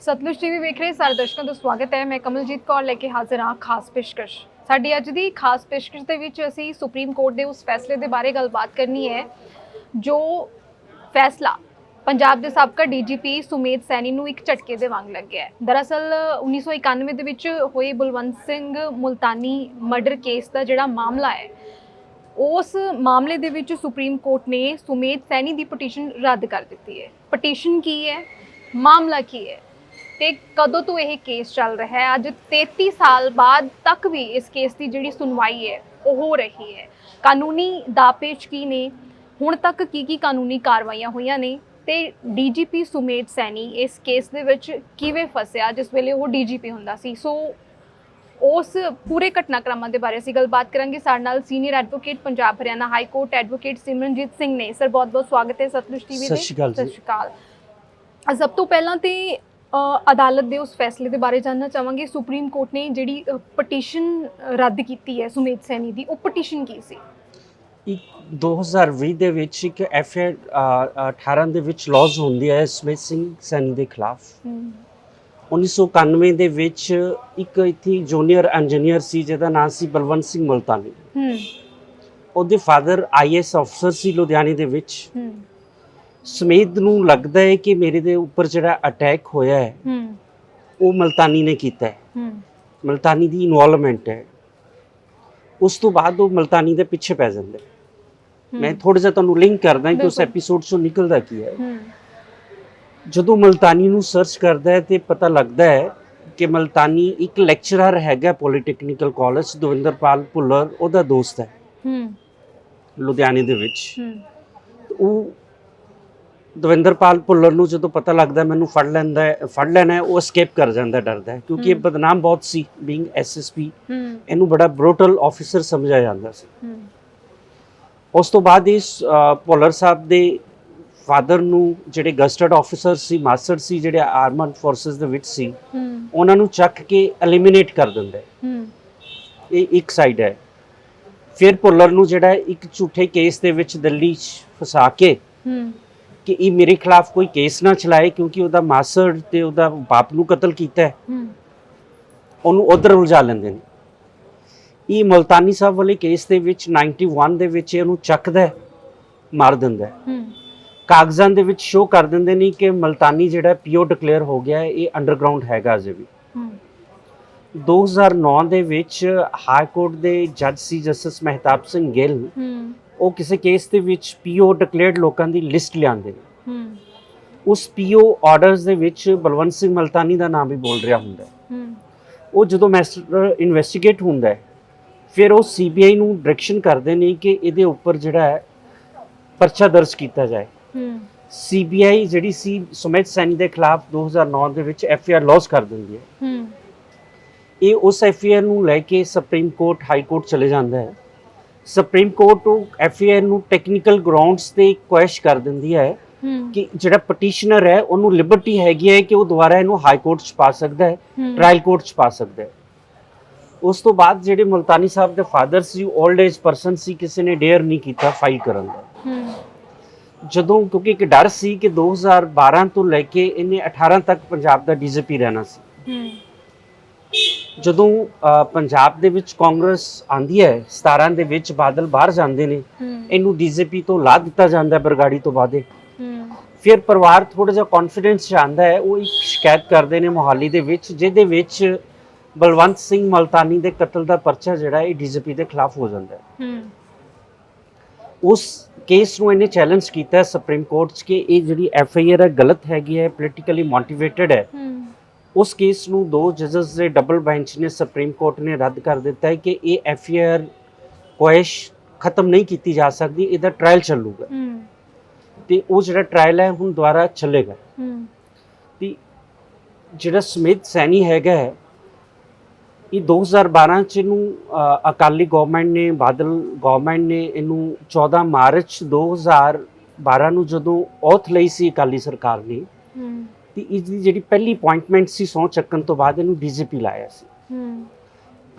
Sutlej TV ਵੇਖ ਰਹੇ ਸਾਰੇ ਦਰਸ਼ਕਾਂ ਦਾ ਸਵਾਗਤ ਹੈ। ਮੈਂ ਕਮਲਜੀਤ ਕੌਰ ਲੈ ਕੇ ਹਾਜ਼ਰ ਹਾਂ ਖਾਸ ਪੇਸ਼ਕਸ਼। ਸਾਡੀ ਅੱਜ ਦੀ ਖਾਸ ਪੇਸ਼ਕਸ਼ ਦੇ ਵਿੱਚ ਅਸੀਂ ਸੁਪਰੀਮ ਕੋਰਟ ਦੇ ਉਸ ਫੈਸਲੇ ਦੇ ਬਾਰੇ ਗੱਲਬਾਤ ਕਰਨੀ ਹੈ, ਜੋ ਫੈਸਲਾ ਪੰਜਾਬ ਦੇ ਸਾਬਕਾ ਡੀਜੀਪੀ ਸੁਮੇਧ ਸੈਣੀ ਨੂੰ ਇੱਕ ਝਟਕੇ ਦੇ ਵਾਂਗ ਲੱਗਿਆ ਹੈ। ਦਰਅਸਲ 1991 ਦੇ ਵਿੱਚ ਹੋਏ ਬਲਵੰਤ ਸਿੰਘ ਮੁਲਤਾਨੀ ਮਰਡਰ ਕੇਸ ਦਾ ਜਿਹੜਾ ਮਾਮਲਾ ਹੈ, ਉਸ ਮਾਮਲੇ ਦੇ ਵਿੱਚ ਸੁਪਰੀਮ ਕੋਰਟ ਨੇ ਸੁਮੇਧ ਸੈਣੀ ਦੀ ਪਟੀਸ਼ਨ ਰੱਦ ਕਰ ਦਿੱਤੀ ਹੈ। ਪਟੀਸ਼ਨ ਕੀ ਹੈ? ਮਾਮਲਾ ਕੀ ਹੈ? ਤੇ ਕਦੋਂ ਤੋਂ ਇਹ ਕੇਸ ਚੱਲ ਰਿਹਾ ਹੈ? ਅੱਜ 33 ਸਾਲ ਬਾਅਦ ਤੱਕ ਵੀ ਇਸ ਕੇਸ ਦੀ ਜਿਹੜੀ ਸੁਣਵਾਈ ਹੈ ਉਹ ਹੋ ਰਹੀ ਹੈ। ਕਾਨੂੰਨੀ ਦਾਪੇਚ ਕੀ ਨੇ? ਹੁਣ ਤੱਕ ਕੀ ਕੀ ਕਾਨੂੰਨੀ ਕਾਰਵਾਈਆਂ ਹੋਈਆਂ ਨੇ? ਤੇ ਡੀਜੀਪੀ ਸੁਮੇਧ ਸੈਣੀ ਇਸ ਕੇਸ ਦੇ ਵਿੱਚ ਕਿਵੇਂ ਫਸਿਆ? ਜਿਸ ਵੇਲੇ ਉਹ ਡੀਜੀਪੀ ਹੁੰਦਾ ਸੀ। ਸੋ ਉਸ ਪੂਰੇ ਘਟਨਾਕ੍ਰਮਾਂ ਦੇ ਬਾਰੇ ਅਸੀਂ ਗੱਲਬਾਤ ਕਰਾਂਗੇ। ਸਾਡੇ ਨਾਲ senior advocate Punjab Haryana high court advocate Simranjeet Singh ਨੇ। ਸਰ ਬਹੁਤ ਬਹੁਤ ਸਵਾਗਤ ਹੈ ਸਤਲੁਜ ਟੀਵੀ ਸਤਿ ਸ਼੍ਰੀ ਅਕਾਲ ਜੀ। ਸਤਿ ਸ਼੍ਰੀ ਅਕਾਲ। ਸਭ ਤੋਂ ਪਹਿਲਾਂ ਤੇ ਅਦਾਲਤ ਦੇ ਉਸ ਫੈਸਲੇ ਦੇ ਬਾਰੇ ਜਾਨਣਾ ਚਾਹਾਂਗੇ। ਸੁਪਰੀਮ ਕੋਰਟ ਨੇ ਜਿਹੜੀ ਪਟੀਸ਼ਨ ਰੱਦ ਕੀਤੀ ਹੈ ਸੁਮੇਧ ਸੈਣੀ ਦੀ ਉਹ ਪਟੀਸ਼ਨ ਕੀ ਸੀ? ਇੱਕ 2020 ਦੇ ਵਿੱਚ ਇੱਕ ਐਫ 18 ਦੇ ਵਿੱਚ ਲਾਜ਼ ਹੁੰਦੀ ਹੈ ਸਮਿਤ ਸਿੰਘ ਸੈਣੀ ਦੇ ਖਿਲਾਫ। 1991 ਦੇ ਵਿੱਚ ਇੱਕ ਇੱਥੇ ਜੂਨੀਅਰ ਇੰਜੀਨੀਅਰ ਸੀ ਜਿਹਦਾ ਨਾਮ ਸੀ ਬਲਵੰਤ ਸਿੰਘ ਮੁਲਤਾਨੀ। ਹੂੰ। ਉਹਦੇ ਫਾਦਰ ਆਈਐਸ ਅਫਸਰ ਸੀ ਲੁਧਿਆਣੇ ਦੇ ਵਿੱਚ। ਹੂੰ ਸਮੇਧ ਨੂੰ ਲੱਗਦਾ ਹੈ ਕਿ ਮੇਰੇ ਦੇ ਉੱਪਰ ਜਿਹੜਾ ਅਟੈਕ ਹੋਇਆ ਹੈ ਹੂੰ। ਉਹ ਮਲਤਾਨੀ ਨੇ ਕੀਤਾ ਹੈ। ਹੂੰ। ਮਲਤਾਨੀ ਦੀ ਇਨਵੋਲਵਮੈਂਟ ਹੈ। ਉਸ ਤੋਂ ਬਾਅਦ ਉਹ ਮਲਤਾਨੀ ਦੇ ਪਿੱਛੇ ਪੈ ਜਾਂਦਾ ਹੈ। ਮੈਂ ਥੋੜਾ ਜਿਹਾ ਤੁਹਾਨੂੰ ਲਿੰਕ ਕਰਦਾ ਕਿ ਉਸ। ਐਪੀਸੋਡ ਚੋਂ ਨਿਕਲਦਾ ਕੀ ਹੈ। ਜਦੋਂ ਮਲਤਾਨੀ ਨੂੰ ਸਰਚ ਕਰਦਾ ਹੈ ਤੇ ਪਤਾ ਲੱਗਦਾ ਹੈ ਕਿ ਮਲਤਾਨੀ ਇੱਕ ਲੈਕਚਰਰ ਹੈਗਾ ਪੋਲੀਟੈਕਨੀਕਲ ਕਾਲਜ ਦਵਿੰਦਰਪਾਲ ਭੁੱਲਰ ਉਹਦਾ ਦੋਸਤ ਹੈ। ਹੂੰ। ਲੁਧਿਆਣੇ ਦੇ ਵਿੱਚ। ਹੂੰ। ਉਹ ਦਵਿੰਦਰਪਾਲ ਭੁੱਲਰ ਨੂੰ ਜਦੋਂ ਪਤਾ ਲੱਗਦਾ ਮੈਨੂੰ ਫੜ ਲੈਂਦਾ ਹੈ ਫੜ ਲੈਣਾ ਹੈ ਉਹ escape ਕਰ ਜਾਂਦਾ ਡਰਦਾ ਹੈ ਕਿਉਂਕਿ ਇਹ। ਬਦਨਾਮ ਬਹੁਤ ਸੀ ਬੀਇੰਗ ਐਸਐਸਪੀ ਇਹਨੂੰ ਬੜਾ ਬਰੂਟਲ ਆਫੀਸਰ ਸਮਝਿਆ ਜਾਂਦਾ ਸੀ। ਉਸ ਤੋਂ ਬਾਅਦ ਇਸ ਭੁੱਲਰ ਸਾਹਿਬ ਦੇ ਫਾਦਰ ਨੂੰ ਜਿਹੜੇ ਗਸਟਡ ਆਫੀਸਰ ਸੀ ਮਾਸਟਰ ਸੀ ਜਿਹੜੇ ਆਰਮਡ ਫੋਰਸਸ ਦੇ ਵਿੱਚ ਸੀ ਉਹਨਾਂ ਨੂੰ ਚੱਕ ਕੇ ਐਲੀਮੀਨੇਟ ਕਰ ਦਿੰਦਾ ਇਹ ਇੱਕ ਸਾਈਡ ਹੈ। ਫਿਰ ਭੁੱਲਰ ਨੂੰ ਜਿਹੜਾ ਇੱਕ ਝੂਠੇ ਕੇਸ ਦੇ ਵਿੱਚ ਦਿੱਲੀ 'ਚ ਫਸਾ ਕੇ ਕਿ ਇਹ ਮੇਰੇ ਖਿਲਾਫ ਕੋਈ ਕੇਸ ਨਾ ਚਲਾਏ ਕਿਉਂਕਿ ਉਹਦਾ ਮਾਸਟਰ ਤੇ ਉਹਦਾ ਬਾਪ ਨੂੰ ਕਤਲ ਕੀਤਾ ਹੈ। ਹੂੰ। ਉਹਨੂੰ ਉਧਰ ਉਲਝਾ ਲੈਂਦੇ ਨੇ। ਇਹ ਮਲਤਾਨੀ ਸਾਹਿਬ ਵਾਲੇ ਕੇਸ ਦੇ ਵਿੱਚ 91 ਦੇ ਵਿੱਚ ਇਹਨੂੰ ਚੱਕਦਾ ਹੈ ਮਾਰ ਦਿੰਦਾ ਹੈ। ਕਾਗਜ਼ਾਂ ਦੇ ਵਿੱਚ ਸ਼ੋ ਕਰ ਦਿੰਦੇ ਨੇ ਕਿ ਮਲਤਾਨੀ ਜਿਹੜਾ ਪੀਓ ਡਿਕਲੇਅਰ ਹੋ ਗਿਆ ਹੈ ਇਹ ਅੰਡਰਗਰਾਉਂਡ ਹੈਗਾ ਅਜੇ ਵੀ। ਹੂੰ। 2009 ਦੇ ਵਿੱਚ ਹਾਈ ਕੋਰਟ ਦੇ ਜੱਜ ਸੀ ਜਸਟਿਸ ਮਹਿਤਾਬ ਸਿੰਘ ਗਿੱਲ ਹੂੰ। ਉਹ ਕਿਸੇ ਕੇਸ ਦੇ ਵਿੱਚ ਪੀਓ ਡਿਕਲੇਅਰਡ ਲੋਕਾਂ ਦੀ ਲਿਸਟ ਲਿਆਉਂਦੇ ਨੇ। ਹੂੰ। ਉਸ ਪੀਓ ਆਰਡਰਸ ਦੇ ਵਿੱਚ ਬਲਵੰਤ ਸਿੰਘ ਮਲਤਾਨੀ ਦਾ ਨਾਮ ਵੀ ਬੋਲ ਰਿਹਾ ਹੁੰਦਾ ਹੈ। ਉਹ ਜਦੋਂ ਮੈਸਟਰ ਇਨਵੈਸਟੀਗੇਟ ਹੁੰਦਾ ਹੈ ਫਿਰ ਉਹ ਸੀਬੀਆਈ ਨੂੰ ਡਾਇਰੈਕਸ਼ਨ ਕਰਦੇ ਨੇ ਕਿ ਇਹਦੇ ਉੱਪਰ ਜਿਹੜਾ ਹੈ ਪਰਚਾ ਦਰਜ ਕੀਤਾ ਜਾਏ। ਹੂੰ। ਸੀਬੀਆਈ ਜਿਹੜੀ ਸੀ ਸੁਮੇਧ ਸੈਣੀ ਦੇ ਖਿਲਾਫ 2009 ਦੇ ਵਿੱਚ ਐਫਆਈਆਰ ਲੌਸ ਕਰ ਦਿੰਦੀ ਹੈ। ਹੂੰ। ਇਹ ਉਸ ਐਫਆਈਆਰ ਨੂੰ ਲੈ ਕੇ ਸੁਪਰੀਮ ਕੋਰਟ ਹਾਈ ਕੋਰਟ ਚਲੇ ਜਾਂਦਾ ਹੈ। ਸੁਪਰੀਮ ਕੋਰਟ ਉਹ ਐਫਆਈਆਰ ਨੂੰ ਟੈਕਨੀਕਲ ਗਰਾਊਂਡਸ ਤੇ ਕੁਐਸ਼ ਕਰ ਦਿੰਦੀ ਹੈ ਕਿ ਜਿਹੜਾ ਪਟੀਸ਼ਨਰ ਹੈ ਉਹਨੂੰ ਲਿਬਰਟੀ ਹੈਗੀ ਹੈ ਕਿ ਉਹ ਦੁਬਾਰਾ ਇਹਨੂੰ ਹਾਈ ਕੋਰਟ 'ਚ ਪਾ ਸਕਦਾ ਹੈ ਟ੍ਰਾਇਲ ਕੋਰਟ 'ਚ ਪਾ ਸਕਦਾ ਹੈ। ਉਸ ਤੋਂ ਬਾਅਦ ਜਿਹੜੇ ਮੁਲਤਾਨੀ ਸਾਹਿਬ ਦੇ ਫਾਦਰ ਸੀ 올ਡ ਏਜ ਪਰਸਨ ਸੀ ਕਿਸੇ ਨੇ ਡੇਅਰ ਨਹੀਂ ਕੀਤਾ ਫਾਈਲ ਕਰਨ ਦਾ। ਜਦੋਂ ਕਿਉਂਕਿ ਇੱਕ ਡਰ ਸੀ ਕਿ 2012 ਤੋਂ ਲੈ ਕੇ ਇਹਨੇ 18 ਤੱਕ ਪੰਜਾਬ ਦਾ ਡੀਜੀਪੀ ਰਹਿਣਾ ਸੀ। ਜਦੋਂ ਪੰਜਾਬ ਦੇ ਵਿੱਚ ਕਾਂਗਰਸ ਆਂਦੀ ਹੈ 17 ਦੇ ਵਿੱਚ ਬਾਦਲ ਬਾਹਰ ਜਾਂਦੇ ਨੇ ਇਹਨੂੰ ਡੀਜੀਪੀ ਤੋਂ ਲਾ ਦਿੱਤਾ ਜਾਂਦਾ ਬਰਗਾੜੀ ਤੋਂ ਬਾਅਦੇ ਫਿਰ ਪਰਿਵਾਰ ਥੋੜਾ ਜਿਹਾ ਕੌਨਫੀਡੈਂਸ ਆਂਦਾ ਹੈ ਉਹ ਇੱਕ ਸ਼ਿਕਾਇਤ ਕਰਦੇ ਨੇ ਮੋਹਾਲੀ ਦੇ ਵਿੱਚ ਜਿਹਦੇ ਵਿੱਚ ਬਲਵੰਤ ਸਿੰਘ ਮਲਤਾਨੀ ਦੇ ਕਤਲ ਦਾ ਪਰਚਾ ਜਿਹੜਾ ਇਹ ਡੀਜੀਪੀ ਦੇ ਖਿਲਾਫ ਹੋ ਜਾਂਦਾ ਹੈ। ਉਸ ਕੇਸ ਨੂੰ ਇਹਨੇ ਚੈਲੰਜ ਕੀਤਾ ਸੁਪਰੀਮ ਕੋਰਟ 'ਚ ਕਿ ਇਹ ਜਿਹੜੀ ਐਫ ਆਈ ਆਰ ਹੈ ਗਲਤ ਹੈਗੀ ਹੈ ਪੋਲੀਟੀਕਲੀ ਮੋਟੀਵੇਟਡ ਹੂੰ। ਉਸ ਕੇਸ ਨੂੰ ਦੋ ਜਜਸ ਦੇ ਡਬਲ ਬੈਂਚ ਨੇ ਸੁਪਰੀਮ ਕੋਰਟ ਨੇ ਰੱਦ ਕਰ ਦਿੱਤਾ ਹੈ ਕਿ ਇਹ ਐਫ ਆਈ ਆਰ ਕੁਐਸ਼ ਖਤਮ ਨਹੀਂ ਕੀਤੀ ਜਾ ਸਕਦੀ ਇਹਦਾ ਟ੍ਰਾਇਲ ਚੱਲੂਗਾ। ਤੇ ਉਹ ਜਿਹੜਾ ਟ੍ਰਾਇਲ ਹੈ ਹੁਣ ਦੁਬਾਰਾ ਚੱਲੇਗਾ। ਤੇ ਜਿਹੜਾ ਸਮਿਤ ਸੈਣੀ ਹੈਗਾ ਹੈ, ਇਹ 2012 ਚ ਇਹਨੂੰ ਅਕਾਲੀ ਗਵਰਨਮੈਂਟ ਨੇ ਬਾਦਲ ਗਵਰਨਮੈਂਟ ਨੇ ਇਹਨੂੰ 14 ਮਾਰਚ 2012 ਨੂੰ ਜਦੋਂ ਔਥ ਲਈ ਸੀ ਅਕਾਲੀ ਸਰਕਾਰ ਨੇ ਹੂੰ। ਤੇ ਇਸ ਦੀ ਜਿਹੜੀ ਪਹਿਲੀ ਅਪਾਇੰਟਮੈਂਟ ਸੀ ਸਹੁੰ ਚੱਕਣ ਤੋਂ ਬਾਅਦ ਇਹਨੂੰ ਡੀਜੀਪੀ ਲਾਇਆ ਸੀ। ਹੂੰ।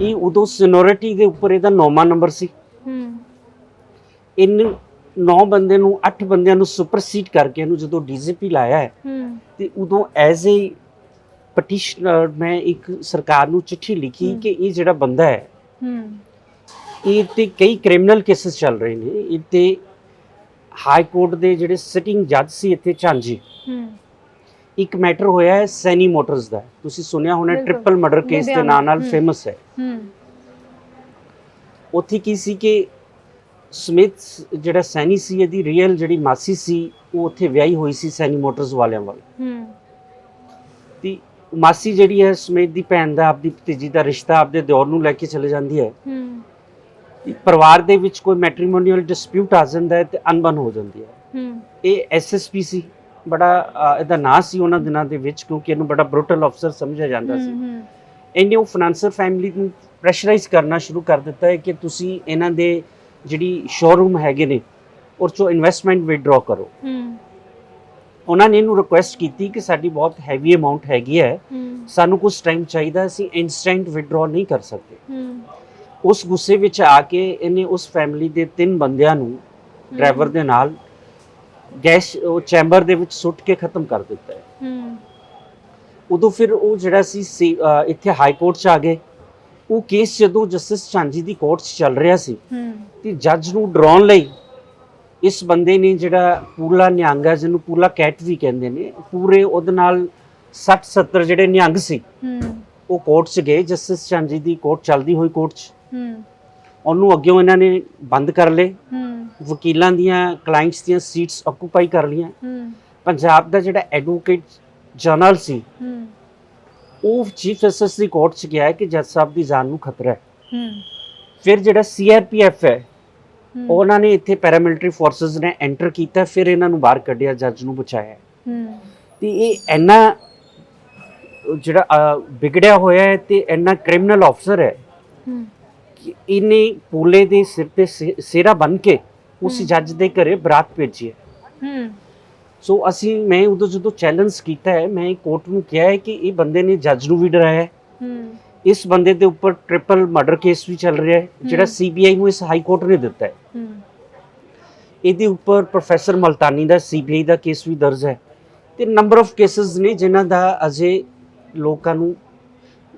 ਇਹ ਉਦੋਂ ਸੀਨੀਅਰਿਟੀ ਦੇ ਉੱਪਰ ਇਹਦਾ ਨੌਵਾਂ ਨੰਬਰ ਸੀ। ਹੂੰ। ਇਨ 9 ਬੰਦੇ ਨੂੰ 8 ਬੰਦਿਆਂ ਨੂੰ ਸੁਪਰਸੀਡ ਕਰਕੇ ਇਹਨੂੰ ਜਦੋਂ ਡੀਜੀਪੀ ਲਾਇਆ ਹੈ ਹੂੰ। ਤੇ ਉਦੋਂ ਐਜ਼ ਏ ਪਟੀਸ਼ਨਰ ਮੈਂ ਇੱਕ ਸਰਕਾਰ ਨੂੰ ਚਿੱਠੀ ਲਿਖੀ। ਕਿ ਇਹ ਜਿਹੜਾ ਬੰਦਾ ਹੈ ਹੂੰ। ਇਹ ਤੇ ਕਈ ਕ੍ਰਿਮੀਨਲ ਕੇਸਸ ਚੱਲ ਰਹੇ ਨੇ। ਇਹ ਤੇ ਹਾਈ ਕੋਰਟ ਦੇ ਜਿਹੜੇ ਸਿਟਿੰਗ ਜੱਜ ਸੀ ਇੱਥੇ ਝਾਂਜੀ। ਹੂੰ। ਇੱਕ ਮੈਟਰ ਹੋਇਆ ਹੈ ਸੈਨੀ ਮੋਟਰਸ ਦਾ। ਤੁਸੀਂ ਸੁਣਿਆ ਹੋਣਾ। ਟ੍ਰਿਪਲ ਮਰਡਰ ਕੇਸ ਦੇ ਨਾਂ ਨਾਲ। ਫੇਮਸ ਹੈ। ਹੂੰ। ਉੱਥੇ ਕੀ ਸੀ ਕਿ ਸਮਿਥ ਜਿਹੜਾ ਸੈਨੀ ਸੀ ਇਹਦੀ ਰੀਅਲ ਜਿਹੜੀ ਮਾਸੀ ਸੀ ਉਹ ਉੱਥੇ ਵਿਆਹੀ ਹੋਈ ਸੀ ਸੈਨੀ ਮੋਟਰਸ ਵਾਲਿਆਂ ਵੱਲ। ਹੂੰ। ਤੇ ਮਾਸੀ ਜਿਹੜੀ ਹੈ ਸਮਿਥ ਦੀ ਭੈਣ ਦਾ ਆਪਦੀ ਭਤੀਜੀ ਦਾ ਰਿਸ਼ਤਾ ਆਪਦੇ ਦਿਓਰ ਨੂੰ ਲੈ ਕੇ ਚਲੇ ਜਾਂਦੀ ਹੈ। ਹੂੰ। ਪਰਿਵਾਰ ਦੇ ਵਿੱਚ ਕੋਈ ਮੈਟ੍ਰੀਮੋਨੀਅਲ ਡਿਸਪਿਊਟ ਆ ਜਾਂਦਾ ਹੈ ਤੇ ਅਨਬਨ ਹੋ ਜਾਂਦੀ ਹੈ। ਹੂੰ। ਇਹ ਐਸਐਸਪੀ ਸੀ। ਬੜਾ ਇਹਦਾ ਨਾਂ ਸੀ ਉਹਨਾਂ ਦਿਨਾਂ ਦੇ ਵਿੱਚ ਕਿਉਂਕਿ ਇਹਨੂੰ ਬੜਾ ਬਰੂਟਲ ਅਫਸਰ ਸਮਝਿਆ ਜਾਂਦਾ ਸੀ। ਇਹਨੇ ਉਹ ਫਾਈਨੈਂਸਰ ਫੈਮਿਲੀ ਨੂੰ ਪ੍ਰੈਸ਼ਰਾਈਜ਼ ਕਰਨਾ ਸ਼ੁਰੂ ਕਰ ਦਿੱਤਾ ਹੈ ਕਿ ਤੁਸੀਂ ਇਹਨਾਂ ਦੇ ਜਿਹੜੀ ਸ਼ੋਰੂਮ ਹੈਗੇ ਨੇ ਉਹ ਚੋਂ ਇਨਵੈਸਟਮੈਂਟ ਵਿਡਰਾਅ ਕਰੋ। ਹੂੰ। ਉਹਨਾਂ ਨੇ ਇਹਨੂੰ ਰਿਕੁਐਸਟ ਕੀਤੀ ਕਿ ਸਾਡੀ ਬਹੁਤ ਹੈਵੀ ਅਮਾਉਂਟ ਹੈਗੀ ਹੈ। ਸਾਨੂੰ ਕੁਝ ਟਾਈਮ ਚਾਹੀਦਾ ਅਸੀਂ ਇਨਸਟੈਂਟ ਵਿਡਰਾਅ ਨਹੀਂ ਕਰ ਸਕਦੇ। ਹੂੰ। ਉਸ ਗੁੱਸੇ ਵਿੱਚ ਆ ਕੇ ਇਹਨੇ ਉਸ ਫੈਮਿਲੀ ਦੇ ਤਿੰਨ ਬੰਦਿਆਂ ਨੂੰ ਡਰਾਈਵਰ ਦੇ ਨਾਲ ਗੈਸ ਉਹ ਚੈਂਬਰ ਦੇ ਵਿੱਚ ਸੁੱਟ ਕੇ ਖਤਮ ਕਰ ਦਿੱਤਾ ਹੈ। ਹੂੰ। ਉਦੋਂ ਫਿਰ ਉਹ ਜਿਹੜਾ ਸੀ ਇੱਥੇ ਹਾਈ ਕੋਰਟ 'ਚ ਆ ਗਏ। ਉਹ ਕੇਸ ਜਦੋਂ ਜਸਟਿਸ ਚਾਂਜੀ ਦੀ ਕੋਰਟ 'ਚ ਚੱਲ ਰਿਹਾ ਸੀ ਹੂੰ। ਤੇ ਜੱਜ ਨੂੰ ਡਰਾਉਣ ਲਈ ਇਸ ਬੰਦੇ ਨੇ ਜਿਹੜਾ ਪੂਲਾ ਨਿਹੰਗ ਜਿਹਨੂੰ ਪੂਲਾ ਕੈਟ ਵੀ ਕਹਿੰਦੇ ਨੇ ਪੂਰੇ ਉਹਦੇ ਨਾਲ 60 70 ਜਿਹੜੇ ਨਿਹੰਗ ਸੀ ਹੂੰ। ਉਹ ਕੋਰਟ 'ਚ ਗਏ। ਜਸਟਿਸ ਚਾਂਜੀ ਦੀ ਕੋਰਟ ਚੱਲਦੀ ਹੋਈ ਕੋਰਟ 'ਚ। ਹੂੰ। ਉਹਨੂੰ ਅੱਗਿਓਂ ਇਹਨਾਂ ਨੇ ਬੰਦ ਕਰ ਲਏ। ਹੂੰ। ਵਕੀਲਾਂ ਦੀਆਂ ਕਲਾਇੰਟਸ ਦੀਆਂ ਸੀਟਸ ਆਕੂਪਾਈ ਕਰ ਲਈਆਂ। ਹੂੰ। ਪੰਜਾਬ ਦਾ ਜਿਹੜਾ ਐਡਵੋਕੇਟ ਜਨਰਲ ਸੀ ਹੂੰ। ਉਹ ਚੀਫ ਜਸਟਿਸ ਦੀ ਕੋਰਟ 'ਚ ਗਿਆ ਹੈ ਕਿ ਜੱਜ ਸਾਹਿਬ ਦੀ ਜਾਨ ਨੂੰ ਖਤਰਾ ਹੈ। ਹੂੰ। ਫਿਰ ਜਿਹੜਾ ਸੀਆਰਪੀਐਫ ਹੈ ਉਹਨਾਂ ਨੇ ਇੱਥੇ ਪੈਰਾਮਿਲਟਰੀ ਫੋਰਸਸ ਨੇ ਐਂਟਰ ਕੀਤਾ ਫਿਰ ਇਹਨਾਂ ਨੂੰ ਬਾਹਰ ਕੱਢਿਆ ਜੱਜ ਨੂੰ ਬਚਾਇਆ। ਹੂੰ। ਤੇ ਇਹ ਇੰਨਾ ਜਿਹੜਾ ਵਿਗੜਿਆ ਹੋਇਆ ਹੈ ਤੇ ਇੰਨਾ ਕ੍ਰਿਮੀਨਲ ਅਫਸਰ ਹੈ। ਹੂੰ। ਕਿ ਇਹਨੇ ਪੂਲੇ ਦੇ ਸਿਰ ਤੇ ਸੇ- ਸਿਹਰਾ ਬਨ ਕੇ ਉਸ। ਜੱਜ ਦੇ ਘਰੇ ਬਰਾਤ ਭੇਜੀ ਹੈ ਹੂੰ ਸੋ ਅਸੀਂ ਮੈਂ ਉਦੋਂ ਜਦੋਂ ਚੈਲੰਜ ਕੀਤਾ ਹੈ ਮੈਂ ਕੋਰਟ ਨੂੰ ਕਿਹਾ ਹੈ ਕਿ ਇਹ ਬੰਦੇ ਨੇ ਜੱਜ ਨੂੰ ਵੀ ਡਰਾਇਆ ਹੈ ਹੂੰ ਇਸ ਬੰਦੇ ਦੇ ਉੱਪਰ ਟ੍ਰਿਪਲ ਮਰਡਰ ਕੇਸ ਵੀ ਚੱਲ ਰਿਹਾ ਹੈ ਜਿਹੜਾ। ਸੀਬੀਆਈ ਨੂੰ ਇਸ ਹਾਈ ਕੋਰਟ ਨੇ ਦਿੱਤਾ ਹੈ ਹੂੰ ਇਹਦੇ ਉੱਪਰ ਪ੍ਰੋਫੈਸਰ ਮਲਤਾਨੀ ਦਾ ਸੀਬੀਆਈ ਦਾ ਕੇਸ ਵੀ ਦਰਜ ਹੈ ਤੇ ਨੰਬਰ ਆਫ ਕੇਸਸ ਨੇ ਜਿਨ੍ਹਾਂ ਦਾ ਅਜੇ ਲੋਕਾਂ ਨੂੰ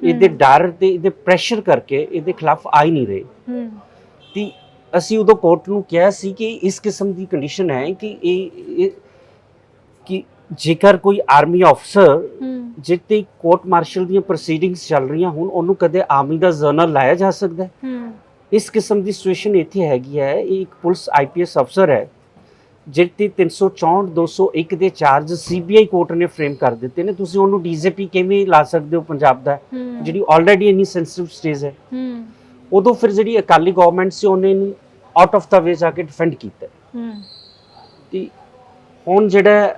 ਇਹਦੇ। ਡਰ ਤੇ ਇਹਦੇ ਪ੍ਰੈਸ਼ਰ ਕਰਕੇ ਇਹਦੇ ਖਿਲਾਫ ਆ ਹੀ ਨਹੀਂ ਰਹੇ। ਹੂੰ। ਤੇ ਅਸੀਂ ਉਦੋਂ ਕੋਰਟ ਨੂੰ ਕਿਹਾ ਸੀ ਕਿ ਇਸ ਕਿਸਮ ਦੀ ਕੰਡੀਸ਼ਨ ਹੈ ਕਿ ਇਹ ਕਿ ਜੇਕਰ ਕੋਈ ਆਰਮੀ ਅਫਸਰ ਜਿੱਤੇ ਕੋਰਟ ਮਾਰਸ਼ਲ ਦੀਆਂ ਪ੍ਰੋਸੀਡਿੰਗਸ ਚੱਲ ਰਹੀਆਂ ਹੁਣ ਉਹਨੂੰ ਕਦੇ ਆਰਮੀ ਦਾ ਜਰਨਲ ਲਾਇਆ ਜਾ ਸਕਦਾ ਹੈ? ਹੂੰ। ਇਸ ਕਿਸਮ ਦੀ ਸਿਚੁਏਸ਼ਨ ਇੱਥੇ ਹੈਗੀ ਹੈ ਇਹ ਇੱਕ ਪੁਲਿਸ ਆਈਪੀਐਸ ਅਫਸਰ ਹੈ। ਜਿਹਤੇ 364 201 ਦੇ ਚਾਰਜ ਸੀਬੀਆਈ ਕੋਰਟ ਨੇ ਫਰੇਮ ਕਰ ਦਿੱਤੇ ਨੇ। ਤੁਸੀਂ ਉਹਨੂੰ ਡੀਜੀਪੀ ਕਿਵੇਂ ਲਾ ਸਕਦੇ ਹੋ ਪੰਜਾਬ ਦਾ? ਜਿਹੜੀ ਆਲਰੇਡੀ ਇੰਨੀ ਸੈਂਸਿਟਿਵ ਸਟੇਜ ਹੈ। ਉਦੋਂ ਫਿਰ ਜਿਹੜੀ ਅਕਾਲੀ ਗਵਰਨਮੈਂਟ ਸੀ ਉਹਨੇ ਆਊਟ ਆਫ ਦਾ ਵੇ ਜਾ ਕੇ ਡਿਫੈਂਡ ਕੀਤਾ। ਤੇ ਹੁਣ ਜਿਹੜਾ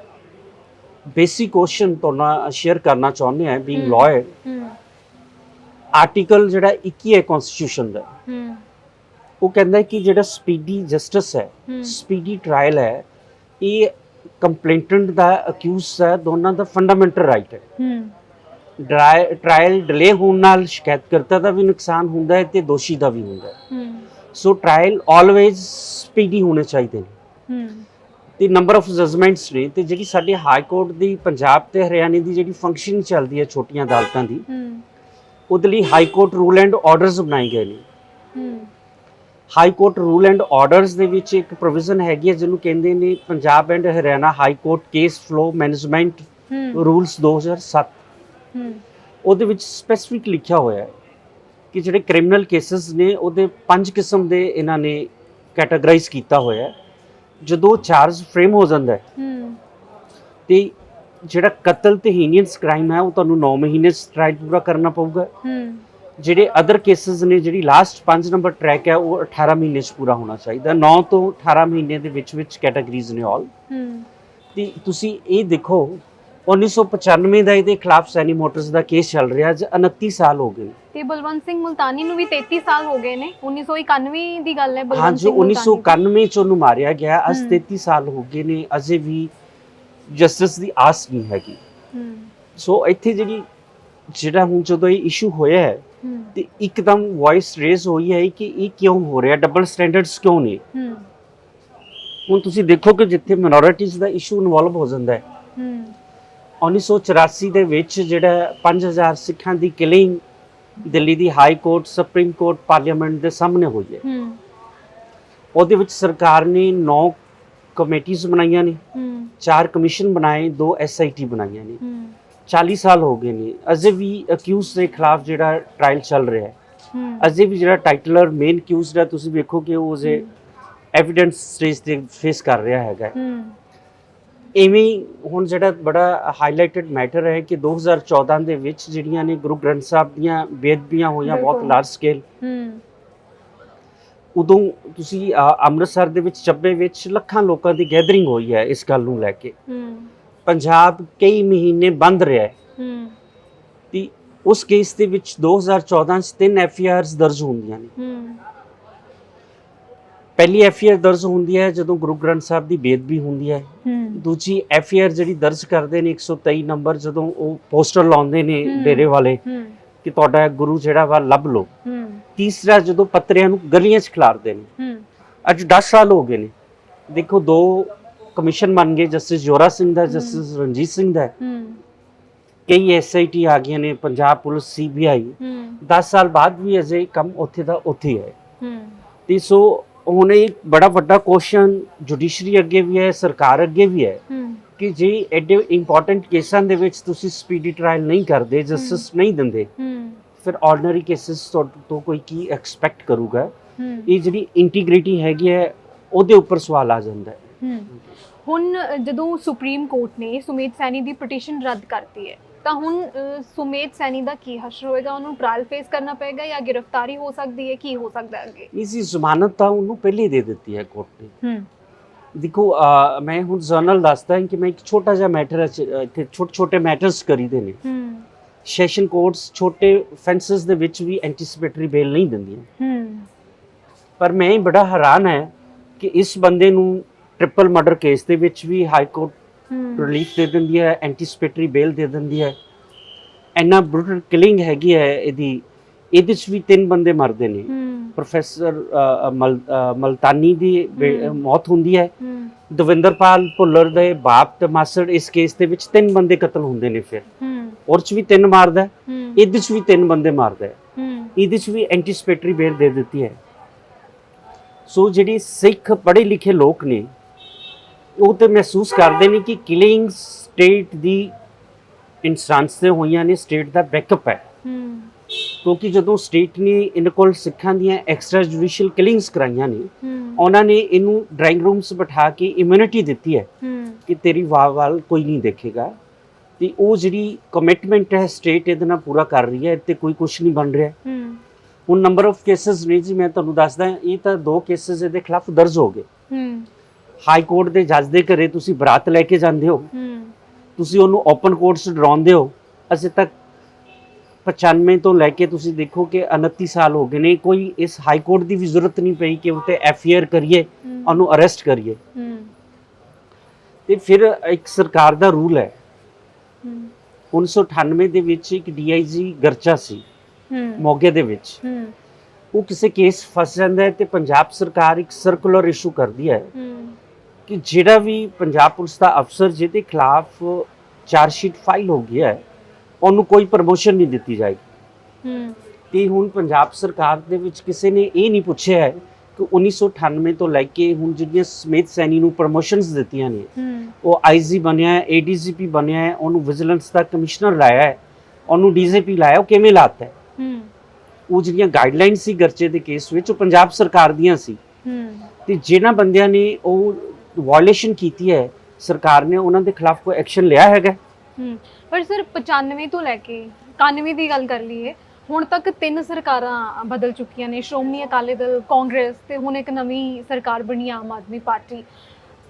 ਬੇਸਿਕ ਕੁਐਸਚਨ ਤੁਹਾਨੂੰ ਸ਼ੇਅਰ ਕਰਨਾ ਚਾਹੁੰਦੇ ਆ ਬੀਇੰਗ। ਲਾਇਰ ਆਰਟੀਕਲ ਜਿਹੜਾ 21 ਹੈ ਕਨਸਟੀਟਿਊਸ਼ਨ ਦਾ। ਉਹ ਕਹਿੰਦਾ ਕਿ ਜਿਹੜਾ ਸਪੀਡੀ ਜਸਟਿਸ ਹੈ ਸਪੀਡੀ ਟ੍ਰਾਇਲ ਹੈ ਇਹ ਕੰਪਲੇਂਟੈਂਟ ਦਾ ਅਕਿਊਜ਼ ਦਾ ਦੋਨਾਂ ਦਾ ਫੰਡਾਮੈਂਟਲ ਰਾਈਟ ਹੈ। ਹੂੰ। ਟ੍ਰਾਇਲ ਡਿਲੇ ਹੋਣ ਨਾਲ ਸ਼ਿਕਾਇਤਕਰਤਾ ਦਾ ਵੀ ਨੁਕਸਾਨ ਹੁੰਦਾ ਹੈ ਤੇ ਦੋਸ਼ੀ ਦਾ ਵੀ ਹੁੰਦਾ ਹੈ। ਸੋ ਟ੍ਰਾਇਲ ਆਲਵੇਜ਼ ਸਪੀਡੀ ਹੋਣੇ ਚਾਹੀਦੇ ਨੇ। ਹੂੰ। ਤੇ ਨੰਬਰ ਆਫ ਜਜਮੈਂਟਸ ਨੇ ਤੇ ਜਿਹੜੀ ਸਾਡੇ ਹਾਈ ਕੋਰਟ ਦੀ ਪੰਜਾਬ ਤੇ ਹਰਿਆਣੇ ਦੀ ਜਿਹੜੀ ਫੰਕਸ਼ਨ ਚੱਲਦੀ ਹੈ ਛੋਟੀਆਂ ਅਦਾਲਤਾਂ ਦੀ ਹੂੰ। ਉਹਦੇ ਲਈ high court rule and orders ਬਣਾਏ ਗਏ ਨੇ। ਹੂੰ। High court rule and orders ਦੇ ਵਿੱਚ ਇੱਕ ਪ੍ਰੋਵੀਜ਼ਨ ਹੈਗੀ ਹੈ ਜਿਹਨੂੰ ਕਹਿੰਦੇ ਨੇ Punjab and Haryana high court case flow management rules 2007 ਹੂੰ। ਉਹਦੇ ਵਿੱਚ ਸਪੈਸੀਫਿਕ ਲਿਖਿਆ ਹੋਇਆ ਹੈ ਕਿ ਜਿਹੜੇ ਕ੍ਰਿਮੀਨਲ ਕੇਸਸ ਨੇ ਉਹਦੇ ਪੰਜ ਕਿਸਮ ਦੇ ਇਹਨਾਂ ਨੇ ਕੈਟਾਗਰਾਈਜ਼ ਕੀਤਾ ਹੋਇਆ ਹੈ। ਜਦੋਂ ਚਾਰਜ ਫਰੇਮ ਹੋ ਜਾਂਦਾ ਹੈ ਤੇ ਜਿਹੜਾ ਕਤਲ ਤੇ ਹੀਨੀਅਸ ਕ੍ਰਾਈਮ ਹੈ ਉਹ ਤੁਹਾਨੂੰ 9 ਮਹੀਨੇ ਟ੍ਰਾਇਲ ਪੂਰਾ ਕਰਨਾ ਪਊਗਾ। ਜਿਹੜੇ ਅਦਰ ਕੇਸਸ ਨੇ ਜਿਹੜੀ ਲਾਸਟ 5 ਨੰਬਰ ਟਰੈਕ ਹੈ ਉਹ 18 ਮਹੀਨੇ 'ਚ ਪੂਰਾ ਹੋਣਾ ਚਾਹੀਦਾ। 9 ਤੋਂ 18 ਮਹੀਨੇ ਦੇ ਵਿੱਚ ਵਿੱਚ ਕੈਟਾਗਰੀਜ਼ ਨੇ ਆਲ ਹੂੰ। ਤੇ ਤੁਸੀਂ ਇਹ ਦੇਖੋ 1995 ਦਾ ਇਹਦੇ ਖਿਲਾਫ ਸੈਨੀ ਮੋਟਰਸ ਦਾ ਕੇਸ ਚੱਲ ਰਿਹਾ ਅੱਜ 29 ਸਾਲ ਹੋ ਗਏ। ਤੇ ਬਲਵੰਤ ਸਿੰਘ ਮੁਲਤਾਨੀ ਨੂੰ ਵੀ 33 ਸਾਲ ਹੋ ਗਏ ਨੇ। 1991 ਦੀ ਗੱਲ ਹੈ ਹਾਂ ਬਲਵੰਤ ਜੋ ਸਿੰਘ ਮੁਲਤਾਨੀ 1991 ਚ ਉਹਨੂੰ ਮਾਰਿਆ ਗਿਆ। ਅੱਜ ਹਮ। 33 ਸਾਲ ਹੋ ਗਏ ਨੇ ਅਜੇ ਵੀ ਜਸਟਿਸ ਦੀ ਆਸ ਨਹੀਂ ਹੈਗੀ। ਹੂੰ। ਸੋ ਇੱਥੇ ਜਿਹੜੀ ਜਿਹੜਾ ਹੁਣ ਜਦੋਂ ਇਹ ਇਸ਼ੂ ਹੋਇਆ ਹੈ ਹੂੰ ਤੇ ਇੱਕਦਮ ਵੌਇਸ ਰੇਜ਼ ਹੋਈ ਹੈ ਕਿ ਇਹ ਕਿਉਂ ਹੋ ਰਿਹਾ? ਡਬਲ ਸਟੈਂਡਰਡਸ ਕਿਉਂ ਨੇ? ਹੂੰ। ਹੁਣ ਤੁਸੀਂ ਦੇਖੋ ਕਿ ਜਿੱਥੇ ਮਿਨੋਰਿਟੀਜ਼ ਦਾ ਇਸ਼ੂ ਇਨਵੋਲਵ ਹੋ ਜਾਂਦਾ ਹੈ ਹੂੰ। 1984 ਦੇ ਵਿੱਚ ਜਿਹੜਾ 5000 ਸਿੱਖਾਂ ਦੀ ਕਿਲਿੰਗ ਦਿੱਲੀ ਦੀ high court supreme court parliament ਦੇ ਸਾਹਮਣੇ ਹੋਈ ਹੈ। ਹੂੰ। ਉਹਦੇ ਵਿੱਚ ਸਰਕਾਰ ਨੇ 9 ਕਮੇਟੀਆਂ ਬਣਾਈਆਂ ਨੇ। ਹੂੰ। ਚਾਰ ਕਮਿਸ਼ਨ ਬਣਾਏ ਦੋ ਐਸਆਈਟੀ ਬਣਾਈਆਂ ਨੇ। ਹੂੰ। 40 ਸਾਲ ਹੋ ਗਏ ਨੇ ਅਜੇ ਵੀ ਅਕਿਊਜ਼ ਦੇ ਖਿਲਾਫ ਜਿਹੜਾ ਟ੍ਰਾਇਲ ਚੱਲ ਰਿਹਾ ਹੈ ਅਜੇ ਵੀ ਜਿਹੜਾ ਟਾਈਟਲਰ ਮੇਨ ਅਕਿਊਜ਼ਡ ਹੈ ਤੁਸੀਂ ਵੇਖੋ ਕਿ ਉਹ ਜੇ ਐਵੀਡੈਂਸ ਸਟੇਜ ਤੇ ਫੇਸ ਕਰ ਰਿਹਾ ਹੈਗਾ ਐਵੇਂ ਹੁਣ ਜਿਹੜਾ ਬੜਾ ਹਾਈਲਾਈਟਡ ਮੈਟਰ ਹੈ ਕਿ 2014 ਦੇ ਵਿੱਚ ਜਿਹੜੀਆਂ ਨੇ ਗੁਰੂ ਗ੍ਰੰਥ ਸਾਹਿਬ ਦੀਆਂ ਬੇਅਦਬੀਆਂ ਹੋਈਆਂ ਬਹੁਤ। ਲਾਰਜ ਸਕੇਲ ਉਦੋਂ ਤੁਸੀਂ ਅੰਮ੍ਰਿਤਸਰ ਦੇ ਵਿੱਚ ਚੱਬੇ ਵਿੱਚ ਲੱਖਾਂ ਲੋਕਾਂ ਦੀ ਗੈਦਰਿੰਗ ਹੋਈ ਹੈ ਇਸ ਗੱਲ ਨੂੰ ਲੈ ਕੇ ਹੂੰ ਪੰਜਾਬ ਕਈ ਮਹੀਨੇ ਬੰਦ ਰਿਹਾ ਹੈ। ਹੂੰ। ਤੇ ਉਸ ਕੇਸ ਦੇ ਵਿੱਚ 2014 ਚ ਤਿੰਨ ਐਫ ਆਈ ਦਰਜ ਹੁੰਦੀਆਂ ਨੇ। ਹੂੰ। ਪਹਿਲੀ ਐਫ ਆਈ ਦਰਜ ਹੁੰਦੀ ਹੈ ਜਦੋਂ ਗੁਰੂ ਗ੍ਰੰਥ ਸਾਹਿਬ ਦੀ ਬੇਅਦਬੀ ਹੁੰਦੀ ਹੈ। ਹੂੰ। ਦੂਜੀ ਐਫ ਆਈ ਜਿਹੜੀ ਦਰਜ ਕਰਦੇ ਨੇ 123 ਨੰਬਰ ਜਦੋਂ ਉਹ ਪੋਸਟਰ ਲਾਉਂਦੇ ਨੇ। ਡੇਰੇ ਵਾਲੇ ਹੂੰ। ਕਿ ਤੁਹਾਡਾ ਗੁਰੂ ਜਿਹੜਾ ਵਾ ਲੱਭ ਲਓ। ਹੂੰ। ਤੀਸਰਾ ਜਦੋਂ ਪੱਤਰਿਆਂ ਨੂੰ ਗਲੀਆਂ 'ਚ ਖਿਲਾਰਦੇ ਨੇ। ਹੂੰ। ਅੱਜ 10 ਸਾਲ ਹੋ ਗਏ ਨੇ। ਦੇਖੋ ਦੋ ਕਮਿਸ਼ਨ ਬਣ ਗਏ ਜਸਟਿਸ ਜੋਰਾ ਸਿੰਘ ਦਾ ਜਸਟਿਸ ਰਣਜੀਤ ਸਿੰਘ ਦਾ। ਕਈ ਐਸਆਈਟੀ ਆ ਗਈਆਂ ਨੇ ਪੰਜਾਬ ਪੁਲਿਸ ਸੀਬੀਆਈ ਹੂੰ। 10 ਸਾਲ ਬਾਅਦ ਵੀ ਅਜੇ ਕੰਮ ਉੱਥੇ ਦਾ ਉੱਥੇ ਹੀ ਤੇ ਸੋ ਹੁਣ ਇੱਕ ਬੜਾ ਵੱਡਾ ਕੁਐਸਚਨ ਜੁਡੀਸ਼ਰੀ ਅੱਗੇ ਵੀ ਹੈ ਸਰਕਾਰ ਅੱਗੇ ਵੀ ਹੈ। ਕਿ ਜੇ ਐਡੇ ਇੰਪੋਰਟੈਂਟ ਕੇਸਾਂ ਦੇ ਵਿੱਚ ਤੁਸੀਂ ਸਪੀਡੀ ਟ੍ਰਾਇਲ ਨਹੀਂ ਕਰਦੇ ਜਸਟਿਸ ਨਹੀਂ ਦਿੰਦੇ ਫਿਰ ਆਰਡੀਨਰੀ ਕੇਸਿਸ ਤੋਂ ਕੋਈ ਕੀ ਐਕਸਪੈਕਟ ਕਰੂਗਾ? ਇਹ ਜਿਹੜੀ ਇੰਟੀਗ੍ਰਿਟੀ ਹੈਗੀ ਹੈ ਉਹਦੇ ਉੱਪਰ ਸਵਾਲ ਆ ਜਾਂਦਾ ਹੈ। ਹੁਣ ਜਦੋਂ ਸੁਪਰੀਮ ਕੋਰਟ ਨੇ ਸੁਮੇਧ ਸੈਣੀ ਦੀ ਪਟੀਸ਼ਨ ਰੱਦ ਕਰਤੀ ਹੈ ਤਾਂ ਹੁਣ ਅ, ਸੁਮੇਧ ਸੈਣੀ ਦਾ ਕੀ ਹਸ਼ਰ ਹੋਏਗਾ? ਉਹਨੂੰ ਟ੍ਰਾਇਲ ਫੇਸ ਕਰਨਾ ਪਏਗਾ ਜਾਂ ਗ੍ਰਿਫਤਾਰੀ ਹੋ ਸਕਦੀ ਹੈ? ਕੀ ਹੋ ਸਕਦਾ ਹੈ ਅੱਗੇ? ਇਸ ਜ਼ਮਾਨਤ ਤਾਂ ਉਹਨੂੰ ਪਹਿਲੇ ਦੇ ਦਿੱਤੀ ਹੈ ਕੋਰਟ ਨੇ। ਹੂੰ। ਦੇਖੋ ਮੈਂ ਹੁਣ ਜਰਨਲ ਦੱਸਦਾ ਹਾਂ ਕਿ ਮੈਂ ਇੱਕ ਛੋਟਾ ਜਿਹਾ ਮੈਟਰ ਇੱਥੇ ਛੋਟੇ ਛੋਟੇ ਮੈਟਰਸ ਕਰੀਦੇ ਨੇ। ਹੂੰ। ਸੈਸ਼ਨ ਕੋਰਟਸ ਛੋਟੇ ਫੈਂਸਸ ਦੇ ਵਿੱਚ ਵੀ ਐਂਟੀਸਿਪੇਟਰੀ ਬੇਲ ਨਹੀਂ ਦਿੰਦੀਆਂ। ਹੂੰ। ਪਰ ਮੈਂ ਬੜਾ ਹੈਰਾਨ ਹੈ ਕਿ ਇਸ ਬੰਦੇ ਨੂੰ ਟ੍ਰਿਪਲ ਮਰਡਰ ਕੇਸ ਦੇ ਵਿੱਚ ਵੀ ਹਾਈ ਕੋਰਟ ਰਿਲੀਫ ਦੇ ਦਿੰਦੀ ਹੈ ਐਂਟੀਸਿਪੇਟਰੀ ਬੇਲ ਦੇ ਦਿੰਦੀ ਹੈ। ਇੰਨਾ ਬਰੂਟਲ ਕਿਲਿੰਗ ਹੈਗੀ ਹੈ ਇਹਦੀ ਇਹਦੇ 'ਚ ਵੀ ਤਿੰਨ ਬੰਦੇ ਮਰਦੇ ਨੇ। ਪ੍ਰੋਫੈਸਰ ਮਲਤਾਨੀ ਦੀ। ਮੌਤ ਹੁੰਦੀ ਹੈ। ਦਵਿੰਦਰਪਾਲ ਭੁੱਲਰ ਦੇ ਬਾਪ ਤੇ ਮਾਸੜ ਇਸ ਕੇਸ ਦੇ ਵਿੱਚ ਤਿੰਨ ਬੰਦੇ ਕਤਲ ਹੁੰਦੇ ਨੇ ਫਿਰ। ਔਰ ਚ ਵੀ ਤਿੰਨ ਮਾਰਦਾ ਇਹਦੇ ਚ ਵੀ ਤਿੰਨ ਬੰਦੇ ਮਾਰਦਾ ਇਹਦੇ ਚ ਵੀ ਐਂਟੀਸਪੇਟਰੀ ਬੇਲ ਦੇ ਦਿੱਤੀ ਹੈ। ਸੋ ਜਿਹੜੀ ਸਿੱਖ ਪੜ੍ਹੇ ਲਿਖੇ ਲੋਕ ਨੇ ਉਹ ਤੇ ਮਹਿਸੂਸ ਕਰਦੇ ਨੇ ਕਿ ਕਿਲਿੰਗ ਸਟੇਟ ਦੀ ਇਨਸਟੈਂਸ ਤੇ ਹੋਈਆਂ ਨੇ ਸਟੇਟ ਦਾ ਬੈਕਅਪ ਹੈ। ਕਿਉਂਕਿ ਜਦੋਂ ਸਟੇਟ ਨੇ ਇਹਨਾਂ ਕੋਲ ਸਿੱਖਾਂ ਦੀਆਂ ਐਕਸਟਰਾ ਜੁਡੀਸ਼ੀਅਲ ਕਿਲਿੰਗਸ ਕਰਾਈਆਂ ਨੇ ਉਹਨਾਂ ਨੇ ਇਹਨੂੰ ਡਰਾਇੰਗ ਰੂਮਸ ਬਿਠਾ ਕੇ ਇਮਿਊਨਿਟੀ ਦਿੱਤੀ ਹੈ ਕਿ ਤੇਰੀ ਵਾਹ ਵਾਲ ਕੋਈ ਨਹੀਂ ਦੇਖੇਗਾ। ਤੇ ਉਹ ਜਿਹੜੀ ਕਮਿਟਮੈਂਟ ਹੈ ਸਟੇਟ ਇਹਦੇ ਨਾਲ ਪੂਰਾ ਕਰ ਰਹੀ ਹੈ ਤੇ ਕੋਈ ਕੁਝ ਨਹੀਂ ਬਣ ਰਿਹਾ। ਹੂੰ। ਹੁਣ ਨੰਬਰ ਆਫ ਕੇਸਸ ਨੇ ਜੀ ਮੈਂ ਤੁਹਾਨੂੰ ਦੱਸਦਾ ਇਹ ਤਾਂ ਦੋ ਕੇਸਸ ਇਹਦੇ ਖਿਲਾਫ ਦਰਜ ਹੋ ਗਏ। ਹੂੰ। ਹਾਈ ਕੋਰਟ ਦੇ ਜੱਜ ਦੇ ਘਰੇ ਤੁਸੀਂ ਬਰਾਤ ਲੈ ਕੇ ਜਾਂਦੇ ਹੋ। ਤੁਸੀਂ ਉਹਨੂੰ ਓਪਨ ਕੋਰਟ 'ਚ ਡਰਾਉਂਦੇ ਹੋ। ਅਜੇ ਤੱਕ 95 ਤੋਂ ਲੈ ਕੇ ਤੁਸੀਂ ਦੇਖੋ ਕਿ 29 ਸਾਲ ਹੋ ਗਏ ਨੇ ਕੋਈ ਇਸ ਹਾਈ ਕੋਰਟ ਦੀ ਵੀ ਜ਼ਰੂਰਤ ਨਹੀਂ ਪਈ ਕਿ ਉੱਤੇ ਐਫ ਆਈ ਆਰ ਕਰੀਏ ਉਹਨੂੰ ਅਰੈਸਟ ਕਰੀਏ। ਤੇ ਫਿਰ ਇੱਕ ਸਰਕਾਰ ਦਾ ਰੂਲ ਹੈ। ਹੂੰ। 1998 ਦੇ ਵਿੱਚ ਇੱਕ ਡੀਆਈਜੀ ਗਰਚਾ ਸੀ ਮੋਗੇ ਦੇ ਵਿੱਚ। ਉਹ ਕਿਸੇ ਕੇਸ ਫਸ ਜਾਂਦਾ ਹੈ ਤੇ ਪੰਜਾਬ ਸਰਕਾਰ ਇੱਕ ਸਰਕੂਲਰ ਇਸ਼ੂ ਕਰਦੀ ਹੂੰ। ਕਿ ਜਿਹੜਾ ਵੀ ਪੰਜਾਬ ਪੁਲਿਸ ਦਾ ਅਫਸਰ ਜਿਹਦੇ ਖਿਲਾਫ ਚਾਰਜ ਸ਼ੀਟ ਫਾਈਲ ਹੋ ਗਿਆ ਹੈ ਉਹਨੂੰ ਕੋਈ ਪ੍ਰਮੋਸ਼ਨ ਨਹੀਂ ਦਿੱਤੀ ਜਾਏਗੀ। ਹੂੰ। ਤੇ ਹੁਣ ਪੰਜਾਬ ਸਰਕਾਰ ਦੇ ਵਿੱਚ ਕਿਸੇ ਨੇ ਇਹ ਨਹੀਂ ਪੁੱਛਿਆ ਹੈ ਕਿ 1998 ਤੋਂ ਲੈ ਕੇ ਹੁਣ ਜਿਹੜੀਆਂ ਸਮੇਤ ਸੈਣੀ ਨੂੰ ਪ੍ਰਮੋਸ਼ਨਸ ਦਿੱਤੀਆਂ ਨੇ ਉਹ ਆਈਜੀ ਬਣਿਆ ਹੈ ਏਡੀਜੀਪੀ ਬਣਿਆ ਹੈ ਉਹਨੂੰ ਵਿਜੀਲੈਂਸ ਦਾ ਕਮਿਸ਼ਨਰ ਲਾਇਆ ਹੈ ਉਹਨੂੰ ਡੀਜੀਪੀ ਲਾਇਆ ਉਹ ਕਿਵੇਂ ਲਾਤਾ ਹੈ? ਹੂੰ। ਉਹ ਜਿਹੜੀਆਂ ਗਾਈਡਲਾਈਨ ਸੀ ਗਰਚੇ ਦੇ ਕੇਸ ਵਿੱਚ ਉਹ ਪੰਜਾਬ ਸਰਕਾਰ ਦੀਆਂ ਸੀ। ਹੂੰ। ਤੇ ਜਿਨ੍ਹਾਂ ਬੰਦਿਆਂ ਨੇ ਉਹ ਵਾਇਲੇਸ਼ਨ ਕੀਤੀ ਹੈ, ਸਰਕਾਰ ਨੇ ਉਹਨਾਂ ਦੇ ਖਿਲਾਫ ਕੋਈ ਐਕਸ਼ਨ ਲਿਆ ਹੈਗਾ? ਹੂੰ, ਪਰ ਸਰ 95 ਤੋਂ ਲੈ ਕੇ 91 ਦੀ ਗੱਲ ਕਰ ਲਈਏ, ਹੁਣ ਤੱਕ ਤਿੰਨ ਸਰਕਾਰਾਂ ਬਦਲ ਚੁੱਕੀਆਂ ਨੇ, ਸ਼੍ਰੋਮਣੀ ਅਕਾਲੀ ਦਲ, ਕਾਂਗਰਸ ਤੇ ਹੁਣ ਇੱਕ ਨਵੀਂ ਸਰਕਾਰ ਬਣੀ ਆਮ ਆਦਮੀ ਪਾਰਟੀ।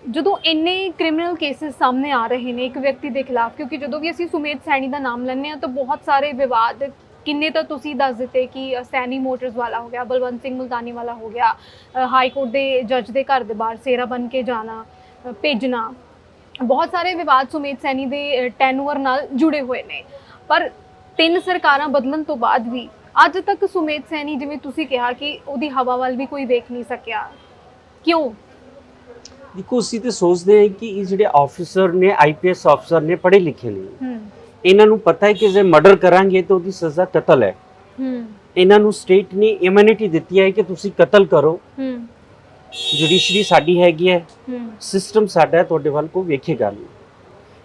ਜਦੋਂ ਇੰਨੇ ਕ੍ਰਿਮੀਨਲ ਕੇਸਿਸ ਸਾਹਮਣੇ ਆ ਰਹੇ ਨੇ ਇੱਕ ਵਿਅਕਤੀ ਦੇ ਖਿਲਾਫ, ਕਿਉਂਕਿ ਜਦੋਂ ਵੀ ਅਸੀਂ ਸੁਮੇਧ ਸੈਣੀ ਦਾ ਨਾਮ ਲੈਂਦੇ ਆ ਤਾਂ ਬਹੁਤ ਸਾਰੇ ਵਿਵਾਦ ਕਿੰਨੇ ਤਾਂ ਤੁਸੀਂ ਦੱਸ ਦਿੱਤੇ ਕਿ ਸੈਣੀ ਮੋਟਰਸ ਵਾਲਾ ਹੋ ਗਿਆ ਬਲਵੰਤ ਸਿੰਘ ਮੁਲਤਾਨੀ ਵਾਲਾ ਹੋ ਗਿਆ ਹਾਈ ਕੋਰਟ ਦੇ ਜੱਜ ਦੇ ਘਰ ਦੇ ਬਾਹਰ ਸੇਰਾ ਬਨ ਕੇ ਜਾਣਾ ਭੇਜਣਾ। ਬਹੁਤ ਸਾਰੇ ਵਿਵਾਦ ਸੁਮੇਧ ਸੈਣੀ ਦੇ ਟੈਨੂਅਰ ਨਾਲ ਜੁੜੇ ਹੋਏ ਨੇ। ਪਰ ਤਿੰਨ ਸਰਕਾਰਾਂ ਬਦਲਣ ਤੋਂ ਬਾਅਦ ਵੀ ਅੱਜ ਤੱਕ ਸੁਮੇਧ ਸੈਣੀ ਜਿਵੇਂ ਤੁਸੀਂ ਕਿਹਾ ਕਿ ਉਹਦੀ ਹਵਾ ਵੱਲ ਵੀ ਕੋਈ ਵੇਖ ਨਹੀਂ ਸਕਿਆ। ਕਿਉਂ? ਦੇਖੋ ਅਸੀਂ ਤੇ ਸੋਚਦੇ ਹਾਂ ਕਿ ਇਹ ਜਿਹੜੇ ਆਫੀਸਰ ਨੇ ਆਈਪੀਐਸ ਆਫੀਸਰ ਨੇ ਪੜ੍ਹੇ ਲਿਖੇ ਨੇ। ਹੂੰ। ਇਹਨਾਂ ਨੂੰ ਪਤਾ ਹੈ ਕਿ ਜੇ ਮਰਡਰ ਕਰਾਂਗੇ ਤਾਂ ਉਹਦੀ ਸਜ਼ਾ ਕਤਲ ਹੈ। ਹੂੰ। ਇਹਨਾਂ ਨੂੰ ਸਟੇਟ ਨੇ ਇਮਿਊਨਿਟੀ ਦਿੱਤੀ ਹੈ ਕਿ ਤੁਸੀਂ ਕਤਲ ਕਰੋ। ਹੂੰ। ਜੁਡੀਸ਼ਰੀ ਸਾਡੀ ਹੈਗੀ ਹੈ। ਹੂੰ। ਸਿਸਟਮ ਸਾਡਾ ਹੈ ਤੁਹਾਡੇ ਵੱਲ ਕੋ ਵੇਖੇਗਾ ਨਹੀਂ।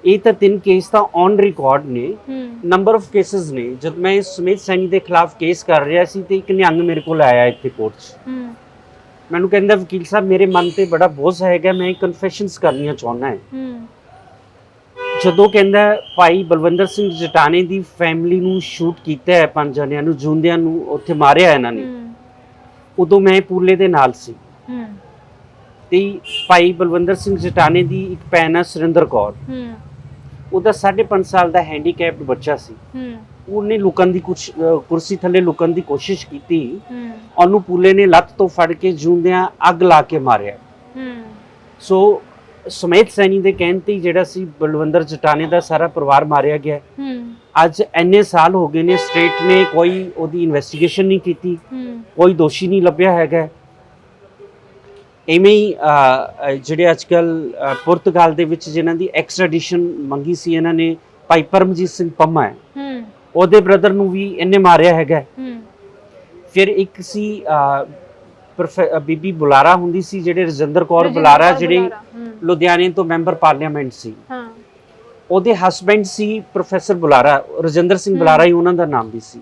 ਇਹ ਤਾਂ ਤਿੰਨ ਕੇਸ ਤਾਂ ਔਨ ਰਿਕਾਰਡ ਨੇ। ਹੂੰ। ਨੰਬਰ ਆਫ ਕੇसेस ਨੇ। ਜਦ ਮੈਂ ਸੁਮੇਧ ਸੈਣੀ ਦੇ ਖਿਲਾਫ ਕੇਸ ਕਰ ਰਿਹਾ ਸੀ ਤੇ ਇੱਕ ਨਿਹੰਗ ਮੇਰੇ ਕੋਲ ਆਇਆ ਇੱਥੇ ਕੋਰਟ 'ਚ। ਹੂੰ। ਮੈਨੂੰ ਕਹਿੰਦਾ ਵਕੀਲ ਸਾਹਿਬ ਮੇਰੇ ਮਨ ਤੇ ਬੜਾ ਬੋਝ ਹੈਗਾ ਮੈਂ ਕਨਫੈਸ਼ਨਸ ਕਰਨੀਆਂ ਚਾਹੁੰਦਾ ਹਾਂ। ਹੂੰ। ਜਦੋਂ ਕਹਿੰਦਾ ਭਾਈ ਬਲਵੰਦਰ ਸਿੰਘ ਜਟਾਣੇ ਦੀ ਫੈਮਿਲੀ ਨੂੰ ਸ਼ੂਟ ਕੀਤਾ ਹੈ ਪੰਜ ਜਣਿਆਂ ਨੂੰ ਜੂੰਦਿਆਂ ਨੂੰ ਉੱਥੇ ਮਾਰਿਆ ਇਹਨਾਂ ਨੇ। ਉਦੋਂ ਮੈਂ ਪੂਲੇ ਦੇ ਨਾਲ ਸੀ। ਹੂੰ। ਤੇ ਭਾਈ ਬਲਵੰਦਰ ਸਿੰਘ ਜਟਾਣੇ ਦੀ ਇੱਕ ਭੈਣ ਹੈ ਸੁਰਿੰਦਰ ਕੌਰ। ਹੂੰ। ਉਹਦਾ 5.5 ਸਾਲ ਦਾ ਹੈਂਡੀਕੈਪਡ ਬੱਚਾ ਸੀ। ਹੂੰ। ਉਹਨੇ ਲੁਕਣ ਦੀ ਕੁਛ ਕੁਰਸੀ ਥੱਲੇ ਲੁਕਣ ਦੀ ਕੋਸ਼ਿਸ਼ ਕੀਤੀ। ਹੂੰ। ਉਹਨੂੰ ਪੂਲੇ ਨੇ ਲੱਤ ਤੋਂ ਫੜ ਕੇ ਜੂੰਦਿਆਂ ਅੱਗ ਲਾ ਕੇ ਮਾਰਿਆ। ਹੂੰ। ਸੋ ਸਮੇਤ ਸੈਣੀ ਦੇ ਕਹਿਣ ਤੇ ਹੀ ਜਿਹੜਾ ਸੀ ਬਲਵੰਦਰ ਜਟਾਣੇ ਦਾ ਸਾਰਾ ਪਰਿਵਾਰ ਮਾਰਿਆ ਗਿਆ ਹੂੰ। ਅੱਜ ਇੰਨੇ ਸਾਲ ਹੋ ਗਏ ਨੇ ਸਟੇਟ ਨੇ ਕੋਈ ਉਹਦੀ ਇਨਵੈਸਟੀਗੇਸ਼ਨ ਨਹੀਂ ਕੀਤੀ। ਹੂੰ। ਕੋਈ ਦੋਸ਼ੀ ਨਹੀਂ ਲੱਭਿਆ ਹੈਗਾ। ਐਵੇਂ ਹੀ ਅਹ, ਜਿਹੜੇ ਅੱਜਕੱਲ ਪੁਰਤਗਾਲ ਦੇ ਵਿੱਚ ਜਿਨ੍ਹਾਂ ਦੀ ਐਕਸਟ੍ਰੈਡੀਸ਼ਨ ਮੰਗੀ ਸੀ ਇਹਨਾਂ ਨੇ ਭਾਈ ਪਰਮਜੀਤ ਸਿੰਘ ਪੰਮਾ ਹੈ। ਹੂੰ। ਉਹਦੇ ਬ੍ਰਦਰ ਨੂੰ ਵੀ ਇਹਨੇ ਮਾਰਿਆ ਹੈਗਾ। ਹੂੰ। ਫਿਰ ਇੱਕ ਸੀ ਅਹ, ਬੀਬੀ ਬੁਲਾਰਾ ਹੁੰਦੀ ਸੀ ਜਿਹੜੇ ਰਜਿੰਦਰ ਕੌਰ ਬੁਲਾਰਾ ਜਿਹੜੀ ਲੁਧਿਆਣੇ ਤੋਂ ਮੈਂਬਰ ਪਾਰਲੀਮੈਂਟ ਸੀ। ਹਾਂ। ਉਹਦੇ ਹਸਬੈਂਡ ਸੀ ਪ੍ਰੋਫੈਸਰ ਬੁਲਾਰਾ ਰਜਿੰਦਰ ਸਿੰਘ। ਬੁਲਾਰਾ ਹੀ ਉਹਨਾਂ ਦਾ ਨਾਮ ਵੀ ਸੀ।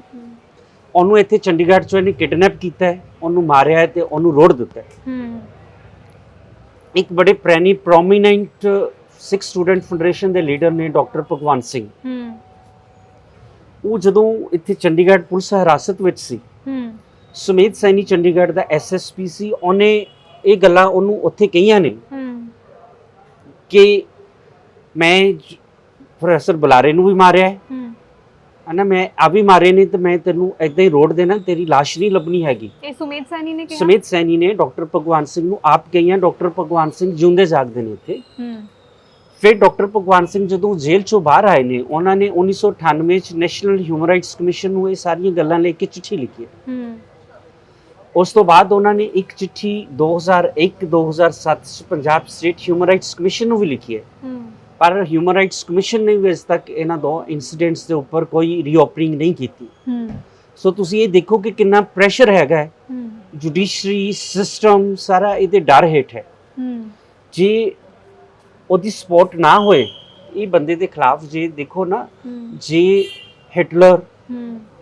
ਉਹਨੂੰ ਇੱਥੇ ਚੰਡੀਗੜ੍ਹ ਚੋਂ ਇਹਨੇ ਕਿਡਨੈਪ ਕੀਤਾ ਹੈ ਉਹਨੂੰ ਮਾਰਿਆ ਹੈ ਤੇ ਉਹਨੂੰ ਰੋੜ ਦਿੱਤਾ ਹੈ। ਹੂੰ। ਇੱਕ ਬੜੇ ਪ੍ਰੈਨੀ ਪ੍ਰੋਮੀਨੈਂਟ ਸਿੱਖ ਸਟੂਡੈਂਟ ਫੈਡਰੇਸ਼ਨ ਦੇ ਲੀਡਰ ਨੇ ਡਾਕਟਰ ਭਗਵੰਤ ਸਿੰਘ। ਹੂੰ। ਉਹ ਜਦੋਂ ਇੱਥੇ ਚੰਡੀਗੜ੍ਹ ਪੁਲਿਸ ਹਿਰਾਸਤ ਵਿੱਚ ਸੀ ਹੂੰ। ਸੁਮੇਧ ਸੈਣੀ ਚੰਡੀਗੜ੍ਹ ਦਾ ਐਸਐਸਪੀ ਸੀ ਉਹਨੇ ਇਹ ਗੱਲਾਂ ਉਹਨੂੰ ਉੱਥੇ ਕਹੀਆਂ ਨੇ। ਹੂੰ। ਕਿ ਮੈਂ ਪ੍ਰੋਫੈਸਰ ਬੁਲਾਰੇ ਨੂੰ ਵੀ ਮਾਰਿਆ ਹੈ। ਹੂੰ। ਹਨਾ ਮੈਂ ਆ ਵੀ ਮਾਰੇ ਨੇ ਤੇ ਮੈਂ ਤੈਨੂੰ ਏਦਾਂ ਹੀ ਰੋੜ ਦੇਣਾ ਤੇਰੀ ਲਾਸ਼ ਨਹੀਂ ਲੱਭਣੀ ਹੈਗੀ। ਇਹ ਸੁਮੇਧ ਸੈਣੀ ਨੇ ਕਿਹਾ? ਸੁਮੇਧ ਸੈਣੀ ਨੇ ਡਾਕਟਰ ਭਗਵੰਤ ਸਿੰਘ ਨੂੰ ਆਪ ਕਹੀਆਂ ਡਾਕਟਰ ਭਗਵੰਤ ਸਿੰਘ ਜਿਉਂਦੇ ਜਾਗਦੇ ਨੇ ਇੱਥੇ ਹੂੰ। ਫਿਰ ਡਾਕਟਰ ਭਗਵੰਤ ਸਿੰਘ ਜਦੋਂ ਜੇਲ੍ਹ ਚੋਂ ਬਾਹਰ ਆਏ ਨੇ ਉਹਨਾਂ ਨੇ 1998 ਚ ਨੈਸ਼ਨਲ ਹਿਊਮਨ ਰਾਈਟਸ ਕਮਿਸ਼ਨ ਨੂੰ ਇਹ ਸਾਰੀਆਂ ਗੱਲਾਂ ਲੈ ਕੇ ਚਿੱਠੀ ਲਿਖੀ ਹੈ। ਉਸ ਤੋਂ ਬਾਅਦ ਉਹਨਾਂ ਨੇ ਇੱਕ ਚਿੱਠੀ 2001 2007 ਚ Punjab state human rights commission ਨੂੰ ਵੀ ਲਿਖੀ ਹੈ। ਪਰ ਹਿਊਮਨ ਰਾਈਟਸ ਕਮਿਸ਼ਨ ਨੇ ਵੀ ਅਜੇ ਤੱਕ ਇਹਨਾਂ ਦੋ ਇਨਸੀਡੈਂਟਸ ਦੇ ਉੱਪਰ ਕੋਈ ਰੀਓਪਨਿੰਗ ਨਹੀਂ ਕੀਤੀ। ਸੋ ਤੁਸੀਂ ਇਹ ਦੇਖੋ ਕਿ ਕਿੰਨਾ ਪ੍ਰੈਸ਼ਰ ਹੈਗਾ ਹੈ। ਜੁਡੀਸ਼ਰੀ ਸਿਸਟਮ ਸਾਰਾ ਇਹਦੇ ਡਰ ਹੇਠ ਹੈ। ਜੇ ਉਹਦੀ ਸਪੋਰਟ ਨਾ ਹੋਏ ਇਹ ਬੰਦੇ ਦੇ ਖਿਲਾਫ ਜੇ ਦੇਖੋ ਨਾ ਜੇ ਹਿਟਲਰ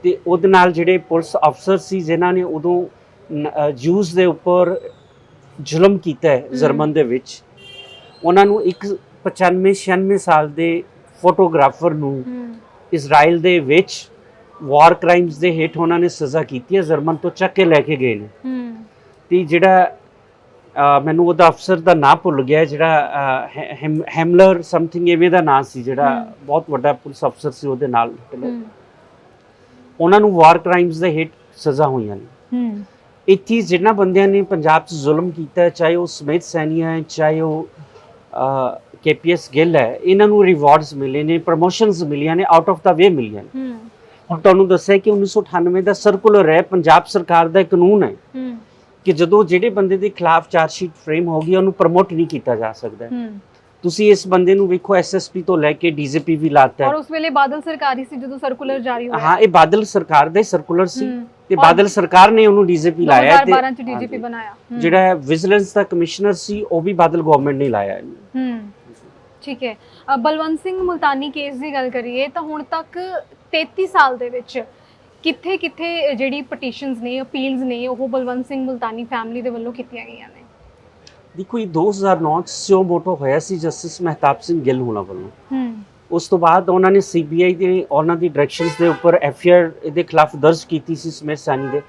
ਤੇ ਉਹਦੇ ਨਾਲ ਜਿਹੜੇ ਪੁਲਿਸ ਅਫਸਰ ਸੀ ਜਿਨ੍ਹਾਂ ਨੇ ਉਦੋਂ ਜੂਸ ਦੇ ਉੱਪਰ ਜ਼ੁਲਮ ਕੀਤਾ ਹੈ। ਜਰਮਨ ਦੇ ਵਿੱਚ। ਉਹਨਾਂ ਨੂੰ ਇੱਕ 95 96 ਸਾਲ ਦੇ ਫੋਟੋਗ੍ਰਾਫਰ ਨੂੰ ਇਜ਼ਰਾਈਲ ਦੇ ਵਿੱਚ ਵਾਰ ਕ੍ਰਾਈਮਸ ਦੇ ਹੇਠ ਉਹਨਾਂ ਨੇ ਸਜ਼ਾ ਕੀਤੀ ਹੈ ਜਰਮਨ ਤੋਂ ਚੱਕ ਕੇ ਲੈ ਕੇ ਗਏ ਨੇ। ਤੇ ਜਿਹੜਾ ਮੈਨੂੰ ਉਹਦਾ ਅਫਸਰ ਦਾ ਨਾਮ ਭੁੱਲ ਗਿਆ ਜਿਹੜਾ ਹੈਮਲਰ ਸਮਥਿੰਗ ਐਵੇਂ ਦਾ ਨਾਮ ਸੀ ਜਿਹੜਾ। ਬਹੁਤ ਵੱਡਾ ਪੁਲਿਸ ਅਫਸਰ ਸੀ ਉਹਦੇ ਨਾਲ। ਉਹਨਾਂ ਨੂੰ ਵਾਰ ਕ੍ਰਾਈਮਸ ਦੇ ਹੇਠ ਸਜ਼ਾ ਹੋਈਆਂ ਨੇ। ਇੱਥੇ ਜਿਨ੍ਹਾਂ ਬੰਦਿਆਂ ਨੇ ਪੰਜਾਬ 'ਚ ਜ਼ੁਲਮ ਕੀਤਾ ਚਾਹੇ ਉਹ ਸਮੇਤ ਸੈਨੀਆ ਹੈ ਚਾਹੇ ਉਹ ਕੇਪੀਐਸ ਗਿੱਲ ਹੈ ਇਹਨਾਂ ਨੂੰ ਰਿਵਾਰਡਸ ਮਿਲੇ ਨੇ ਪ੍ਰਮੋਸ਼ਨਸ ਮਿਲੀਆਂ ਨੇ ਆਊਟ ਆਫ ਦਾ ਵੇ ਮਿਲੀਆਂ ਨੇ। ਹੁਣ ਤੁਹਾਨੂੰ ਦੱਸਿਆ ਕਿ 1998 ਦਾ ਸਰਕੂਲਰ ਹੈ ਪੰਜਾਬ ਸਰਕਾਰ ਦਾ ਕਾਨੂੰਨ ਹੈ ਕਿ ਜਦੋਂ ਜਿਹੜੇ ਬੰਦੇ ਦੇ ਖਿਲਾਫ ਚਾਰਜ ਸ਼ੀਟ ਫਰੇਮ ਹੋ ਗਈ ਉਹਨੂੰ ਪ੍ਰਮੋਟ ਨਹੀਂ ਕੀਤਾ ਜਾ ਸਕਦਾ। ਤੁਸੀਂ ਇਸ ਬੰਦੇ ਨੂੰ ਵੇਖੋ ਐਸਐਸਪੀ ਤੋਂ ਲੈ ਕੇ ਡੀਜੀਪੀ ਵੀ ਲਾਤਾ ਔਰ ਉਸ ਵੇਲੇ ਬਾਦਲ ਸਰਕਾਰੀ ਸੀ ਜਦੋਂ ਸਰਕੂਲਰ ਜਾਰੀ ਹੋਇਆ। ਹਾਂ ਇਹ ਬਾਦਲ ਸਰਕਾਰ ਦਾ ਸਰਕੂਲਰ ਸੀ। ਤੇ ਬਾਦਲ ਸਰਕਾਰ ਨੇ ਉਹਨੂੰ ਡੀਜੀਪੀ ਲਾਇਆ ਹੈ 2012 ਚ ਤੇ ਡੀਜੀਪੀ। ਬਣਾਇਆ। ਜਿਹੜਾ ਵਿਜੀਲੈਂਸ ਦਾ ਕਮਿਸ਼ਨਰ ਸੀ ਉਹ ਵੀ ਬਾਦਲ ਗਵਰਨਮੈਂਟ ਨੇ ਲਾਇਆ। ਹੂੰ ਠੀਕ ਹੈ ਬਲਵੰਤ ਸਿੰਘ ਮੁਲਤਾਨੀ ਕੇਸ ਦੀ ਗੱਲ ਕਰੀਏ ਤਾਂ ਹੁਣ ਤੱਕ 33 ਸਾਲ ਦੇ ਵਿੱਚ ਕਿੱਥੇ ਕਿੱਥੇ ਜਿਹੜੀ ਪਟੀਸ਼ਨਸ ਨੇ ਅਪੀਲਸ ਨੇ ਉਹ ਬਲਵੰਤ ਸਿੰਘ ਮੁਲਤਾਨੀ ਫੈਮਿਲੀ ਦੇ ਵੱਲੋਂ ਕੀਤੀਆਂ ਗਈਆਂ ਨੇ ਦੇਖੋ ਇਹ 2009 ਚ ਸਿਓ ਮੋਟੋ ਹੋਇਆ ਸੀ ਜਸਟਿਸ ਮਹਿਤਾਬ ਸਿੰਘ ਗਿੱਲ ਹੋਣਾ ਵੱਲੋਂ ਹੂੰ ਉਸ ਤੋਂ ਬਾਅਦ ਉਹਨਾਂ ਨੇ ਸੀਬੀਆਈ ਦੇ ਉਹਨਾਂ ਦੀ ਡਾਇਰੈਕਸ਼ਨਸ ਦੇ ਉੱਪਰ ਐਫਆਈਆਰ ਇਹਦੇ ਖਿਲਾਫ ਦਰਜ ਕੀਤੀ ਸੀ ਸਮੇਤ ਸਾਨੀ ਦੇ।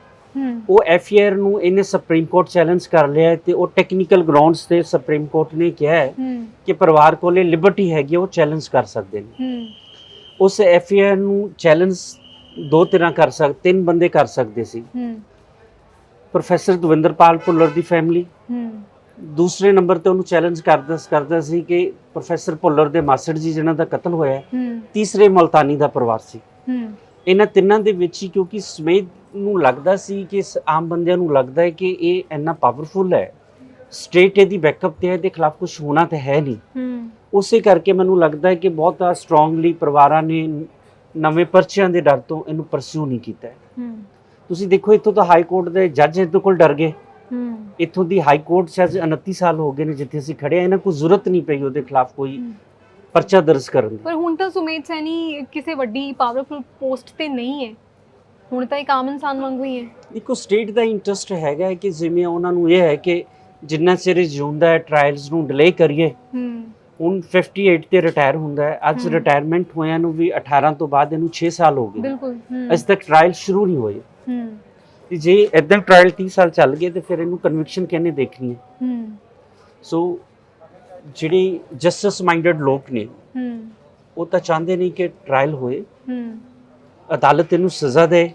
ਉਹ ਐਫਆਈਆਰ ਨੂੰ ਇਹਨੇ ਸੁਪਰੀਮ ਕੋਰਟ ਚੈਲੰਜ ਕਰ ਲਿਆ ਹੈ ਤੇ ਉਹ ਟੈਕਨੀਕਲ ਗਰਾਊਂਡਸ ਤੇ ਸੁਪਰੀਮ ਕੋਰਟ ਨੇ ਕਿਹਾ ਹੈ ਕਿ ਪਰਿਵਾਰ ਕੋਲੇ ਲਿਬਰਟੀ ਹੈਗੀ ਉਹ ਚੈਲੰਜ ਕਰ ਸਕਦੇ ਨੇ। ਉਸ ਐਫਆਈਆਰ ਨੂੰ ਚੈਲੰਜ ਦੋ ਤਰ੍ਹਾਂ ਕਰ ਸਕ ਤਿੰਨ ਬੰਦੇ ਕਰ ਸਕਦੇ ਸੀ। ਪ੍ਰੋਫੈਸਰ ਦਵਿੰਦਰਪਾਲ ਭੁੱਲਰ ਦੀ ਫੈਮਿਲੀ ਦੂਸਰੇ ਨੰਬਰ ਤੇ ਉਹਨੂੰ ਚੈਲੰਜ ਕਰਦਾ ਕਰਦਾ ਸੀ ਕਿ ਪ੍ਰੋਫੈਸਰ ਭੁੱਲਰ ਦੇ ਮਾਸਟਰ ਜੀ ਜਿਨ੍ਹਾਂ ਦਾ ਕਤਲ ਹੋਇਆ ਤੀਸਰੇ ਮਲਤਾਨੀ ਦਾ ਪਰਿਵਾਰ ਸੀ। ਇਹਨਾਂ ਤਿੰਨਾਂ ਦੇ ਵਿੱਚ ਹੀ ਕਿਉਂਕਿ ਸਮੇਤ ਨੂੰ ਲੱਗਦਾ ਸੀ ਕਿ ਆਮ ਬੰਦਿਆਂ ਨੂੰ ਲੱਗਦਾ ਹੈ ਕਿ ਇਹ ਇੰਨਾ ਪਾਵਰਫੁਲ ਹੈ ਸਟੇਟ ਇਹਦੀ ਬੈਕਅਪ ਤੇ ਹੈ ਇਹਦੇ ਖਿਲਾਫ ਕੁਝ ਹੋਣਾ ਤੇ ਹੈ ਨਹੀਂ। ਉਸੇ ਕਰਕੇ ਮੈਨੂੰ ਲੱਗਦਾ ਹੈ ਕਿ ਬਹੁਤ ਸਟਰੋਂਗਲੀ ਪਰਿਵਾਰਾਂ ਨੇ ਨਵੇਂ ਪਰਚਿਆਂ ਦੇ ਡਰ ਤੋਂ ਇਹਨੂੰ ਪਰਸਿਊ ਨਹੀਂ ਕੀਤਾ ਤੁਸੀਂ ਦੇਖੋ ਇੱਥੋਂ ਤਾਂ ਹਾਈ ਕੋਰਟ ਦੇ ਜੱਜ ਇਹਦੇ ਕੋਲ ਡਰ ਗਏ। ਇੱਥੋਂ ਦੀ ਹਾਈ ਕੋਰਟ ਅੱਜ 29 ਸਾਲ ਹੋ ਗਏ ਨੇ ਜਿੱਥੇ ਅਸੀਂ ਖੜੇ ਆ ਇਹਨਾਂ ਕੋਈ ਜ਼ਰੂਰਤ ਨਹੀਂ ਪਈ ਉਹਦੇ ਖਿਲਾਫ ਕੋਈ। ਪਰਚਾ ਦਰਜ ਕਰਨ ਦੀ। ਪਰ ਹੁਣ ਤਾਂ ਸੁਮੇਧ ਸੈਣੀ ਕਿਸੇ ਵੱਡੀ ਪਾਵਰਫੁਲ ਪੋਸਟ ਤੇ ਨਹੀਂ ਹੈ। ਹੁਣ ਤਾਂ ਇੱਕ ਆਮ ਇਨਸਾਨ ਵਾਂਗੂ ਹੀ ਹੈ। ਦੇਖੋ ਸਟੇਟ ਦਾ ਇੰਟਰਸਟ ਹੈਗਾ ਕਿ ਜਿਵੇਂ ਉਹਨਾਂ ਨੂੰ ਇਹ ਹੈ ਕਿ ਜਿੰਨਾ ਚਿਰ ਜਿਉਂਦਾ ਹੈ ਟ੍ਰਾਇਲਸ ਨੂੰ ਡਿਲੇ ਕਰੀਏ ਹੂੰ। ਹੁਣ 58 ਤੇ ਰਿਟਾਇਰ ਹੁੰਦਾ ਹੈ। ਅੱਜ। ਰਿਟਾਇਰਮੈਂਟ ਹੋਇਆ ਨੂੰ ਵੀ 18 ਤੋਂ ਬਾਅਦ ਇਹਨੂੰ 6 ਸਾਲ ਹੋ ਗਏ। ਬਿਲਕੁਲ ਅਜੇ ਤੱਕ ਟ੍ਰਾਇਲ ਸ਼ੁਰੂ ਨਹੀਂ ਹੋਏ। ਹੂੰ। ਤੇ ਜੇ ਇਦਾਂ ਟ੍ਰਾਇਲ 30 ਸਾਲ ਚੱਲ ਗਏ ਤੇ ਫਿਰ ਇਹਨੂੰ ਕਨਵਿਕਸ਼ਨ ਕਿਹਨੇ ਦੇਖਣੀ ਹੈ? ਹੂੰ। ਸੋ ਜਿਹੜੇ ਜਸਟਿਸ ਮਾਈਂਡਡ ਲੋਕ ਨੇ ਹੂੰ। ਉਹ ਤਾਂ ਚਾਹੁੰਦੇ ਨਹੀਂ ਕਿ ਟ੍ਰਾਇਲ ਹੋਏ। ਹੂੰ। ਅਦਾਲਤ ਇਹਨੂੰ ਸਜ਼ਾ ਦੇ।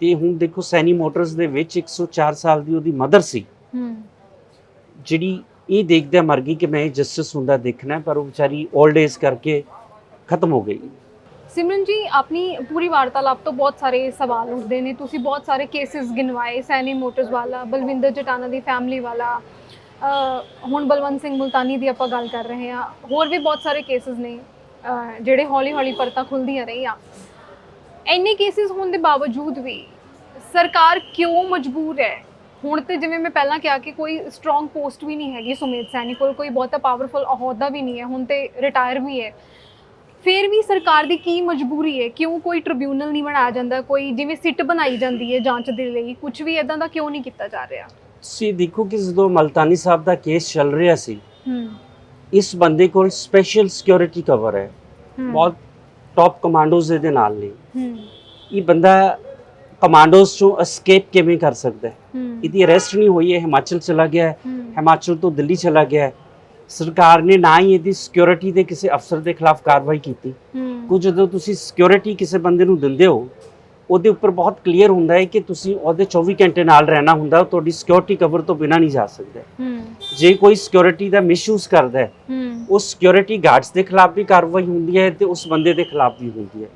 ਤੇ ਹੁਣ ਦੇਖੋ ਸੈਨੀ ਮੋਟਰਸ ਦੇ ਵਿੱਚ 104 ਸਾਲ ਦੀ ਉਹਦੀ ਮਦਰ ਸੀ। ਹੂੰ। ਜਿਹੜੀ ਇਹ ਦੇਖਦਿਆਂ ਮਰ ਗਈ ਕਿ ਮੈਂ ਜਸਟਿਸ ਹੁੰਦਾ ਦੇਖਣਾ ਪਰ ਉਹ ਵਿਚਾਰੀ 올ਡ ਏਜ ਕਰਕੇ ਖਤਮ ਹੋ ਗਈ। ਸਿਮਰਨ ਜੀ, ਆਪਣੀ ਪੂਰੀ ਵਾਰਤਾਲਾਪ ਤੋਂ ਬਹੁਤ ਸਾਰੇ ਸਵਾਲ ਉੱਠਦੇ ਨੇ। ਤੁਸੀਂ ਬਹੁਤ ਸਾਰੇ ਕੇਸਿਸ ਗਿਣਵਾਏ, ਸੈਨੀ ਮੋਟਰਸ ਵਾਲਾ, ਬਲਵਿੰਦਰ ਜਟਾਨਾ ਦੀ ਫੈਮਿਲੀ ਵਾਲਾ ਹੁਣ ਬਲਵੰਤ ਸਿੰਘ ਮੁਲਤਾਨੀ ਦੀ ਆਪਾਂ ਗੱਲ ਕਰ ਰਹੇ ਹਾਂ। ਹੋਰ ਵੀ ਬਹੁਤ ਸਾਰੇ ਕੇਸਿਸ ਨੇ ਜਿਹੜੇ ਹੌਲੀ ਹੌਲੀ ਪਰਤਾਂ ਖੁੱਲਦੀਆਂ ਰਹੀਆਂ। ਇੰਨੇ ਕੇਸਿਸ ਹੋਣ ਦੇ ਬਾਵਜੂਦ ਵੀ ਸਰਕਾਰ ਕਿਉਂ ਮਜਬੂਰ ਹੈ? ਹੁਣ ਤੇ ਜਿਵੇਂ ਮੈਂ ਪਹਿਲਾਂ ਕਿਹਾ ਕਿ ਕੋਈ ਸਟਰੋਂਗ ਪੋਸਟ ਵੀ ਨਹੀਂ ਹੈਗੀ ਸੁਮੇਧ ਸੈਣੀ ਕੋਲ, ਕੋਈ ਬਹੁਤਾ ਪਾਵਰਫੁਲ ਅਹੁਦਾ ਵੀ ਨਹੀਂ ਹੈ। ਹੁਣ ਤੇ ਰਿਟਾਇਰ ਵੀ ਹੈ। ਫਿਰ ਵੀ ਸਰਕਾਰ ਦੀ ਕੀ ਮਜਬੂਰੀ ਹੈ? ਕਿਉਂ ਕੋਈ ਟ੍ਰਿਬਿਊਨਲ ਨਹੀਂ ਬਣਾਇਆ ਜਾਂਦਾ? ਕੋਈ ਜਿਵੇਂ ਸਿੱਟ ਬਣਾਈ ਜਾਂਦੀ ਹੈ ਜਾਂਚ ਦੇ ਲਈ ਕੁਝ ਵੀ ਇਦਾਂ ਦਾ ਕਿਉਂ ਨਹੀਂ ਕੀਤਾ ਜਾ ਰਿਹਾ? ਤੁਸੀਂ ਦੇਖੋ ਕਿ ਜਦੋਂ ਮਲਤਾਨੀ ਸਾਹਿਬ ਦਾ ਕੇਸ ਚੱਲ ਰਿਹਾ ਸੀ ਹੂੰ। ਇਸ ਬੰਦੇ ਕੋਲ ਸਪੈਸ਼ਲ ਸਿਕਿਉਰਿਟੀ ਕਵਰ ਹੈ। ਬਹੁਤ ਟੌਪ ਕਮਾਂਡੋਜ਼ ਦੇ ਨਾਲ ਨੇ। ਹੂੰ। ਇਹ ਬੰਦਾ ਕਮਾਂਡੋਜ਼ ਤੋਂ ਅਸਕੇਪ ਕਿਵੇਂ ਕਰ ਸਕਦਾ ਹੈ? ਇਹਦੀ ਅਰੈਸਟ ਨਹੀਂ ਹੋਈ ਹੈ ਹਿਮਾਚਲ ਚਲਾ ਗਿਆ ਹੂੰ, ਹਿਮਾਚਲ ਤੋਂ ਦਿੱਲੀ ਚਲਾ ਗਿਆ ਹੈ। ਸਰਕਾਰ ਨੇ ਨਾ ਹੀ ਇਹਦੀ ਸਿਕਿਉਰਿਟੀ ਦੇ ਕਿਸੇ ਅਫਸਰ ਦੇ ਖਿਲਾਫ ਕਾਰਵਾਈ ਕੀਤੀ। ਕੁਝ ਜਦੋਂ ਤੁਸੀਂ ਸਿਕਿਉਰਿਟੀ ਕਿਸੇ ਬੰਦੇ ਨੂੰ ਦਿੰਦੇ ਹੋ ਉਹਦੇ ਉੱਪਰ ਬਹੁਤ ਕਲੀਅਰ ਹੁੰਦਾ ਹੈ ਕਿ ਤੁਸੀਂ ਉਹਦੇ 24 ਘੰਟੇ ਨਾਲ ਰਹਿਣਾ ਹੁੰਦਾ ਤੁਹਾਡੀ ਸਿਕਿਉਰਿਟੀ ਕਵਰ ਤੋਂ ਬਿਨਾਂ ਨਹੀਂ ਜਾ ਸਕਦਾ। ਜੇ ਕੋਈ ਸਿਕਿਉਰਿਟੀ ਦਾ ਮਿਸਯੂਜ਼ ਕਰਦਾ ਹੈ ਉਸ ਸਿਕਿਉਰਿਟੀ ਗਾਰਡਸ ਦੇ ਖਿਲਾਫ ਵੀ ਕਾਰਵਾਈ ਹੁੰਦੀ ਹੈ ਤੇ ਉਸ ਬੰਦੇ ਦੇ ਖਿਲਾਫ ਵੀ ਹੁੰਦੀ ਹੈ।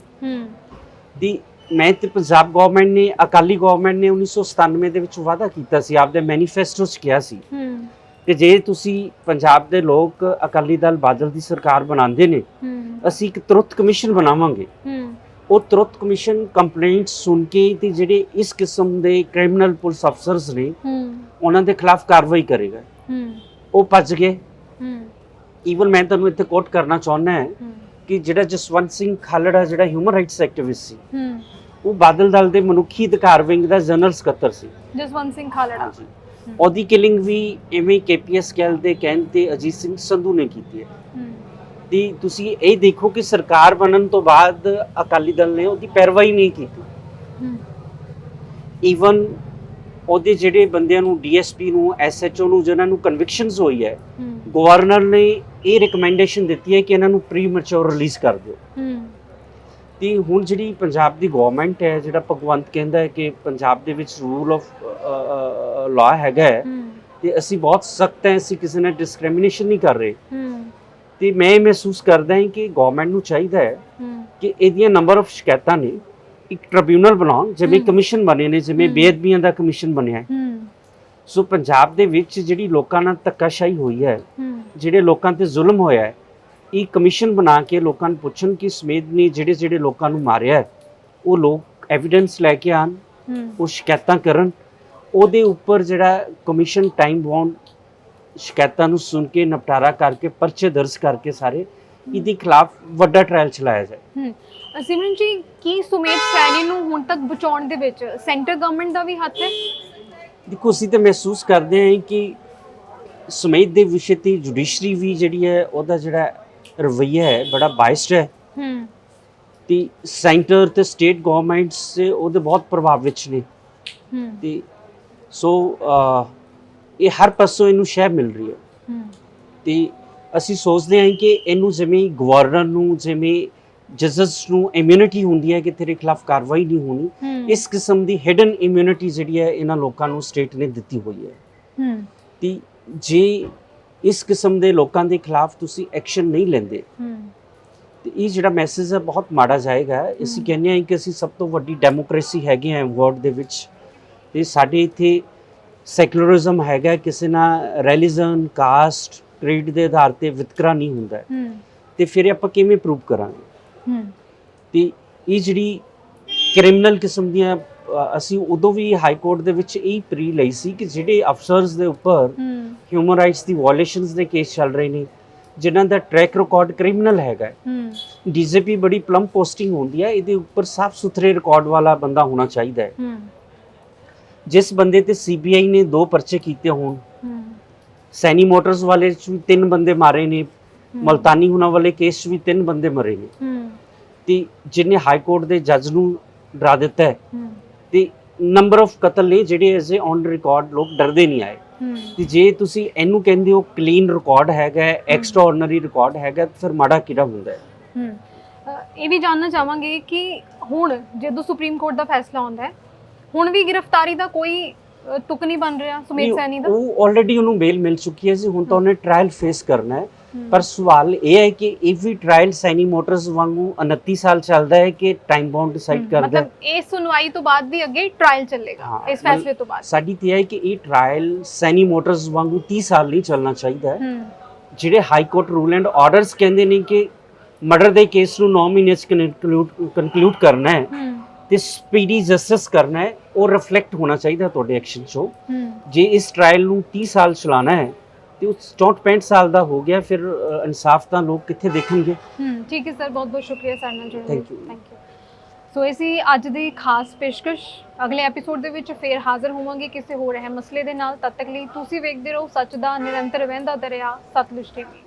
ਦੀ ਮੈਂ ਤੇ ਪੰਜਾਬ ਗਵਰਨਮੈਂਟ ਨੇ ਅਕਾਲੀ ਗਵਰਨਮੈਂਟ ਨੇ 1997 ਦੇ ਵਿੱਚ ਵਾਅਦਾ ਕੀਤਾ ਸੀ ਆਪਦੇ ਮੈਨੀਫੈਸਟੋ 'ਚ ਕਿਹਾ ਸੀ। ਕਿ ਜੇ ਤੁਸੀਂ ਪੰਜਾਬ ਦੇ ਲੋਕ ਅਕਾਲੀ ਦਲ ਬਾਦਲ ਦੀ ਸਰਕਾਰ ਬਣਾਉਂਦੇ ਨੇ ਅਸੀਂ ਇੱਕ ਤੁਰੰਤ ਕਮਿਸ਼ਨ ਬਣਾਵਾਂਗੇ। ਉਹ ਤੁਰੰਤ ਕਮਿਸ਼ਨ ਕੰਪਲੇਂਟਸ ਸੁਣ ਕੇ ਤੇ ਜਿਹੜੇ ਇਸ ਕਿਸਮ ਦੇ ਕ੍ਰਿਮੀਨਲ ਪੁਲਿਸ ਅਫਸਰਸ ਨੇ ਉਹਨਾਂ ਦੇ ਖਿਲਾਫ ਕਾਰਵਾਈ ਕਰੇਗਾ। ਉਹ ਭੱਜ ਗਏ। ਈਵਨ ਮੈਂ ਤੁਹਾਨੂੰ ਇੱਥੇ ਕੋਟ ਕਰਨਾ ਚਾਹੁੰਦਾ ਹਾਂ ਕਿ ਜਿਹੜਾ ਜਸਵੰਤ ਸਿੰਘ ਖਾਲੜਾ ਜਿਹੜਾ ਹਿਊਮਨ ਰਾਈਟਸ ਐਕਟਿਵਿਸਟ ਸੀ ਉਹ ਬਾਦਲ ਦਲ ਦੇ ਮਨੁੱਖੀ ਅਧਿਕਾਰ ਵਿੰਗ ਦਾ ਜਨਰਲ ਸਕੱਤਰ ਸੀ। ਜਸਵੰਤ ਸਿੰਘ ਖਾਲੜਾ। ਉਹਦੀ ਕਿਲਿੰਗ ਵੀ ਐਵੇਂ ਕੇਪੀਐਸ ਕੈਲ ਦੇ ਕਹਿਣ ਤੇ ਅਜੀਤ ਸਿੰਘ ਸੰਧੂ ਨੇ ਕੀਤੀ ਹੈ। ਦੀ ਤੁਸੀਂ ਇਹ ਦੇਖੋ ਕਿ ਸਰਕਾਰ ਬਣਨ ਤੋਂ ਬਾਅਦ ਅਕਾਲੀ ਦਲ ਨੇ ਉਹਦੀ ਪੈਰਵਾਈ ਨਹੀਂ ਕੀਤੀ। ਈਵਨ ਉਹਦੇ ਜਿਹੜੇ ਬੰਦਿਆਂ ਨੂੰ ਡੀਐਸਪੀ ਨੂੰ ਐਸਐਚਓ ਨੂੰ ਜਿਨ੍ਹਾਂ ਨੂੰ ਕਨਵਿਕਸ਼ਨਸ ਹੋਈ ਹੈ ਗਵਰਨਰ ਨੇ ਇਹ ਰეკਮੈਂਡੇਸ਼ਨ ਦਿੱਤੀ ਹੈ ਕਿ ਇਹਨਾਂ ਨੂੰ ਪ੍ਰੀ ਮੈਚੁਰ ਰਿਲੀਜ਼ ਕਰ ਦਿਓ। ਤੇ ਹੁਣ ਜਿਹੜੀ ਪੰਜਾਬ ਦੀ ਗਵਰਨਮੈਂਟ ਹੈ ਜਿਹੜਾ ਭਗਵੰਤ ਕਹਿੰਦਾ ਹੈ ਕਿ ਪੰਜਾਬ ਦੇ ਵਿੱਚ ਰੂਲ ਆਫ ਲਾ ਹੈਗਾ ਹੈ ਤੇ ਅਸੀਂ ਬਹੁਤ ਸਖਤ ਹੈ ਅਸੀਂ ਕਿਸੇ ਨਾਲ ਡਿਸਕ੍ਰਿਮੀਨੇਸ਼ਨ ਨਹੀਂ ਕਰ ਰਹੇ। ਤੇ ਮੈਂ ਮਹਿਸੂਸ ਕਰਦਾ ਹਾਂ ਕਿ ਗਵਰਨਮੈਂਟ ਨੂੰ ਚਾਹੀਦਾ ਹੈ ਕਿ ਇਹਦੀਆਂ ਨੰਬਰ ਆਫ ਸ਼ਿਕਾਇਤਾਂ ਨੇ ਇੱਕ ਟ੍ਰਿਬਿਊਨਲ ਬਣਾਉਣ ਜਿਵੇਂ। ਕਮਿਸ਼ਨ ਬਣੇ ਨੇ ਜਿਵੇਂ। ਬੇਅਦਬੀਆਂ ਦਾ ਕਮਿਸ਼ਨ ਬਣਿਆ ਹੈ। ਸੋ ਪੰਜਾਬ ਦੇ ਵਿੱਚ ਜਿਹੜੀ ਲੋਕਾਂ ਨਾਲ ਧੱਕਾਸ਼ਾਹੀ ਹੋਈ ਹੂੰ। ਜਿਹੜੇ ਲੋਕਾਂ ਤੇ ਜ਼ੁਲਮ ਹੋਇਆ ਹੈ ਇਹ ਕਮਿਸ਼ਨ ਬਣਾ ਕੇ ਲੋਕਾਂ ਨੂੰ ਪੁੱਛਣ ਕਿ ਸਮੇਦ ਨੇ ਜਿਹੜੇ ਜਿਹੜੇ ਲੋਕਾਂ ਨੂੰ ਮਾਰਿਆ ਹੈ ਉਹ ਲੋਕ ਐਵੀਡੈਂਸ ਲੈ ਕੇ ਆਣ ਉਹ ਸ਼ਿਕਾਇਤਾਂ ਕਰਨ। ਉਹਦੇ ਉੱਪਰ ਜਿਹੜਾ ਕਮਿਸ਼ਨ ਟਾਈਮ ਬਾਉਂਡ ਸ਼ਿਕਾਇਤਾਂ ਨੂੰ ਸੁਣ ਕੇ ਨਿਪਟਾਰਾ ਕਰਕੇ ਪਰਚੇ ਦਰਜ ਕਰਕੇ ਸਾਰੇ ਇਹਦੇ ਖਿਲਾਫ ਵੱਡਾ ਟ੍ਰਾਇਲ ਚਲਾਇਆ ਜਾਏ। ਸਿਮਰਨ ਜੀ ਕੀ ਸੁਮੇਧ ਸੈਣੀ ਨੂੰ ਹੁਣ ਤੱਕ ਬਚਾਉਣ ਦੇ ਵਿੱਚ ਸੈਂਟਰ ਗਵਰਨਮੈਂਟ ਦਾ ਵੀ ਹੱਥ ਹੈ? ਦੇਖੋ ਅਸੀਂ ਤਾਂ ਮਹਿਸੂਸ ਕਰਦੇ ਹਾਂ ਕਿ ਸਮੇਤ ਦੇ ਵਿਸ਼ੇ ਤੇ ਜੁਡੀਸ਼ਰੀ ਵੀ ਜਿਹੜੀ ਹੈ ਉਹਦਾ ਜਿਹੜਾ ਰਵੱਈਆ ਹੈ ਬੜਾ ਬਾਇਸਡ ਹੈ। ਹੂੰ। ਤੇ ਸੈਂਟਰ ਤੇ ਸਟੇਟ ਗਵਰਨਮੈਂਟਸ ਉਹਦੇ ਬਹੁਤ ਪ੍ਰਭਾਵ ਵਿੱਚ ਨੇ। ਹੂੰ। ਤੇ ਸੋ ਇਹ ਹਰ ਪਾਸੋਂ ਇਹਨੂੰ ਸ਼ਹਿ ਮਿਲ ਰਹੀ ਹੈ। ਹੂੰ। ਤੇ ਅਸੀਂ ਸੋਚਦੇ ਹਾਂ ਕਿ ਇਹਨੂੰ ਜਿਵੇਂ ਗਵਰਨਰ ਨੂੰ ਜਿਵੇਂ ਜਜਸ ਨੂੰ ਇਮਿਊਨਿਟੀ ਹੁੰਦੀ ਹੈ ਕਿ ਤੇਰੇ ਖਿਲਾਫ ਕਾਰਵਾਈ ਨਹੀਂ ਹੋਣੀ ਇਸ ਕਿਸਮ ਦੀ ਹਿਡਨ ਇਮਿਊਨਿਟੀ ਜਿਹੜੀ ਹੈ ਇਹਨਾਂ ਲੋਕਾਂ ਨੂੰ ਸਟੇਟ ਨੇ ਦਿੱਤੀ ਹੋਈ ਹੈ। ਹੂੰ। ਤੇ ਜੇ ਇਸ ਕਿਸਮ ਦੇ ਲੋਕਾਂ ਦੇ ਖਿਲਾਫ ਤੁਸੀਂ ਐਕਸ਼ਨ ਨਹੀਂ ਲੈਂਦੇ। ਤੇ ਇਹ ਜਿਹੜਾ ਮੈਸੇਜ ਹੈ ਬਹੁਤ ਮਾੜਾ ਜਾਏਗਾ। ਅਸੀਂ। ਕਹਿੰਦੇ ਹਾਂ ਕਿ ਅਸੀਂ ਸਭ ਤੋਂ ਵੱਡੀ ਡੈਮੋਕ੍ਰੇਸੀ ਹੈਗੇ ਹਾਂ ਵਰਲਡ ਦੇ ਵਿੱਚ। ਤੇ ਸਾਡੇ ਇੱਥੇ ਸੈਕੂਲਰਿਜ਼ਮ ਹੈਗਾ ਕਿਸੇ ਨਾਲ ਰਿਲੀਜਨ ਕਾਸਟ ਕ੍ਰੀਡ ਦੇ ਆਧਾਰ ਤੇ ਵਿਤਕਰਾ ਨਹੀਂ ਹੁੰਦਾ। ਤੇ ਫਿਰ ਆਪਾਂ ਕਿਵੇਂ ਪ੍ਰੂਵ ਕਰਾਂਗੇ? ਹੂੰ। ਤੇ ਇਹ ਜਿਹੜੀ ਕ੍ਰਿਮੀਨਲ ਕਿਸਮ ਦੀਆਂ ਅਸੀਂ ਉਦੋਂ ਵੀ ਹਾਈ ਕੋਰਟ ਦੇ ਵਿੱਚ ਇਹ ਪ੍ਰੀ ਲਈ ਸੀ ਕਿ ਜਿਹੜੇ ਅਫਸਰਸ ਦੇ ਉੱਪਰ ਹਿਊਮਨ ਰਾਈਟਸ ਦੀ ਵਾਇਓਲੇਸ਼ਨਸ ਦੇ ਕੇਸ ਚੱਲ ਰਹੇ ਨੇ ਜਿਨ੍ਹਾਂ ਦਾ ਟਰੈਕ ਰਿਕਾਰਡ ਕ੍ਰਿਮੀਨਲ ਹੈਗਾ ਹੂੰ। ਡੀਜੀਪੀ ਬੜੀ ਪਲਮ ਪੋਸਟਿੰਗ ਹੁੰਦੀ ਹੈ ਇਹਦੇ ਉੱਪਰ ਸਾਫ਼ ਸੁਥਰੇ ਰਿਕਾਰਡ ਵਾਲਾ ਬੰਦਾ ਹੋਣਾ ਚਾਹੀਦਾ ਹੈ। ਹੂੰ। ਜਿਸ ਬੰਦੇ ਤੇ ਸੀਬੀਆਈ ਨੇ ਦੋ ਪਰਚੇ ਕੀਤੇ ਹੋਣ ਹੂੰ। ਸੈਨੀ ਮੋਟਰਸ ਵਾਲੇ ਚ ਵੀ ਤਿੰਨ ਬੰਦੇ ਮਾਰੇ ਨੇ ਮਲਤਾਨੀ ਹੁਣਾ ਵਾਲੇ ਕੇਸ 'ਚ ਵੀ ਤਿੰਨ ਬੰਦੇ ਮਰੇ ਨੇ। ਹੂੰ। ਤੇ ਜਿਹਨੇ ਹਾਈ ਕੋਰਟ ਦੇ ਜੱਜ ਨੂੰ ਡਰਾ ਦਿੱਤਾ ਹੈ ਹੂੰ। ਤੇ ਨੰਬਰ ਆਫ ਕਤਲ ਨੇ ਜਿਹੜੇ ਐਜ਼ ਔਨ ਰਿਕਾਰਡ ਲੋਕ ਡਰਦੇ ਨਹੀਂ ਆਏ। ਤੇ ਜੇ ਤੁਸੀਂ ਇਹਨੂੰ ਕਹਿੰਦੇ ਹੋ ਕਲੀਨ ਰਿਕਾਰਡ ਹੈਗਾ ਐਕਸਟਰਾਆਰਡਨਰੀ ਰਿਕਾਰਡ ਹੈਗਾ ਤਾਂ ਫਿਰ ਮਾੜਾ ਕਿਹੜਾ ਹੁੰਦਾ ਹੈ? ਇਹ ਵੀ ਜਾਣਨਾ ਚਾਹਾਂਗੇ ਕਿ ਹੁਣ ਜਦੋਂ ਸੁਪਰੀਮ ਕੋਰਟ ਦਾ ਫੈਸਲਾ ਆਉਂਦਾ ਹੈ ਹੁਣ ਵੀ ਗ੍ਰਿਫਤਾਰੀ ਦਾ ਕੋਈ ਤੁਕ ਨਹੀਂ ਬਣ ਰਿਹਾ ਨਹੀਂ, ਸੈਣੀ ਦਾ? ਉਹ ਆਲਰੇਡੀ ਉਹਨੂੰ ਬੇਲ ਮਿਲ ਚੁੱਕੀ ਹੈ ਸੀ ਹੁਣ ਤਾਂ। ਉਹਨੇ ਟ੍ਰਾਇਲ ਫੇਸ ਕਰਨਾ ਹੂੰ, ਪਰ ਸਵਾਲ ਇਹ ਹੈ ਕਿ ਇਹ ਵੀ ਟ੍ਰਾਇਲ ਸੈਨੀ ਮੋਟਰਸ ਵਾਂਗੂ 29 ਸਾਲ ਚੱਲਦਾ ਹੈ ਕਿ ਟਾਈਮ ਬਾਉਂਡ ਡਿਸਾਈਡ ਕਰਦਾ ਮਤਲਬ ਇਸ ਸੁਣਵਾਈ ਤੋਂ ਬਾਅਦ ਵੀ ਅੱਗੇ ਟ੍ਰਾਇਲ ਚੱਲੇਗਾ ਇਸ ਫੈਸਲੇ ਤੋਂ ਬਾਅਦ। ਸਾਡੀ ਤੇ ਇਹ ਹੈ ਕਿ ਇਹ ਟ੍ਰਾਇਲ ਸੈਨੀ ਮੋਟਰਸ ਵਾਂਗੂ 30 ਸਾਲ ਨਹੀਂ ਚੱਲਣਾ ਚਾਹੀਦਾ ਹੈ। ਜਿਹੜੇ high court rule and orders ਕਹਿੰਦੇ ਨੇ ਕਿ ਮਰਡਰ ਦੇ ਕੇਸ ਨੂੰ 9 ਮਹੀਨੇ ਚ ਕਨਕਲੂਡ ਕਰਨਾ ਹੈ ਤੇ ਸਪੀਡੀ ਜਸਟਿਸ ਕਰਨਾ ਹੈ ਉਹ ਰਿਫਲੈਕਟ ਹੋਣਾ ਚਾਹੀਦਾ ਤੁਹਾਡੇ ਐਕਸ਼ਨ 'ਚੋਂ। ਜੇ ਇਸ ਟ੍ਰਾਇਲ ਨੂੰ 30 ਸਾਲ ਚਲਾਣਾ ਹੈ ਤੇ ਉਹ 64 65 ਸਾਲ ਦਾ ਹੋ ਗਿਆ ਫਿਰ ਇਨਸਾਫ ਤਾਂ ਲੋਕ ਕਿੱਥੇ ਦੇਖਣਗੇ? ਹੂੰ ਠੀਕ ਹੈ ਸਰ ਬਹੁਤ ਬਹੁਤ ਸ਼ੁਕਰੀਆ ਸਾਡੇ ਨਾਲ ਜੁੜਨ ਲਈ। you. ਥੈਂਕ ਯੂ ਸੋ ਇਹ ਸੀ ਅੱਜ ਦੀ ਖਾਸ ਪੇਸ਼ਕਸ਼। ਅਗਲੇ ਐਪੀਸੋਡ ਦੇ ਵਿੱਚ ਫੇਰ ਹਾਜ਼ਰ ਹੋਵਾਂਗੇ ਕਿਸੇ ਹੋਰ ਅਹਿਮ ਮਸਲੇ ਦੇ ਨਾਲ। ਤਦ ਤੱਕ ਲਈ ਤੁਸੀਂ ਵੇਖਦੇ ਰਹੋ ਸੱਚ ਦਾ ਨਿਰੰਤਰ ਵਹਿੰਦਾ ਦਰਿਆ ਸਤਲੁਜ ਟੀਵੀ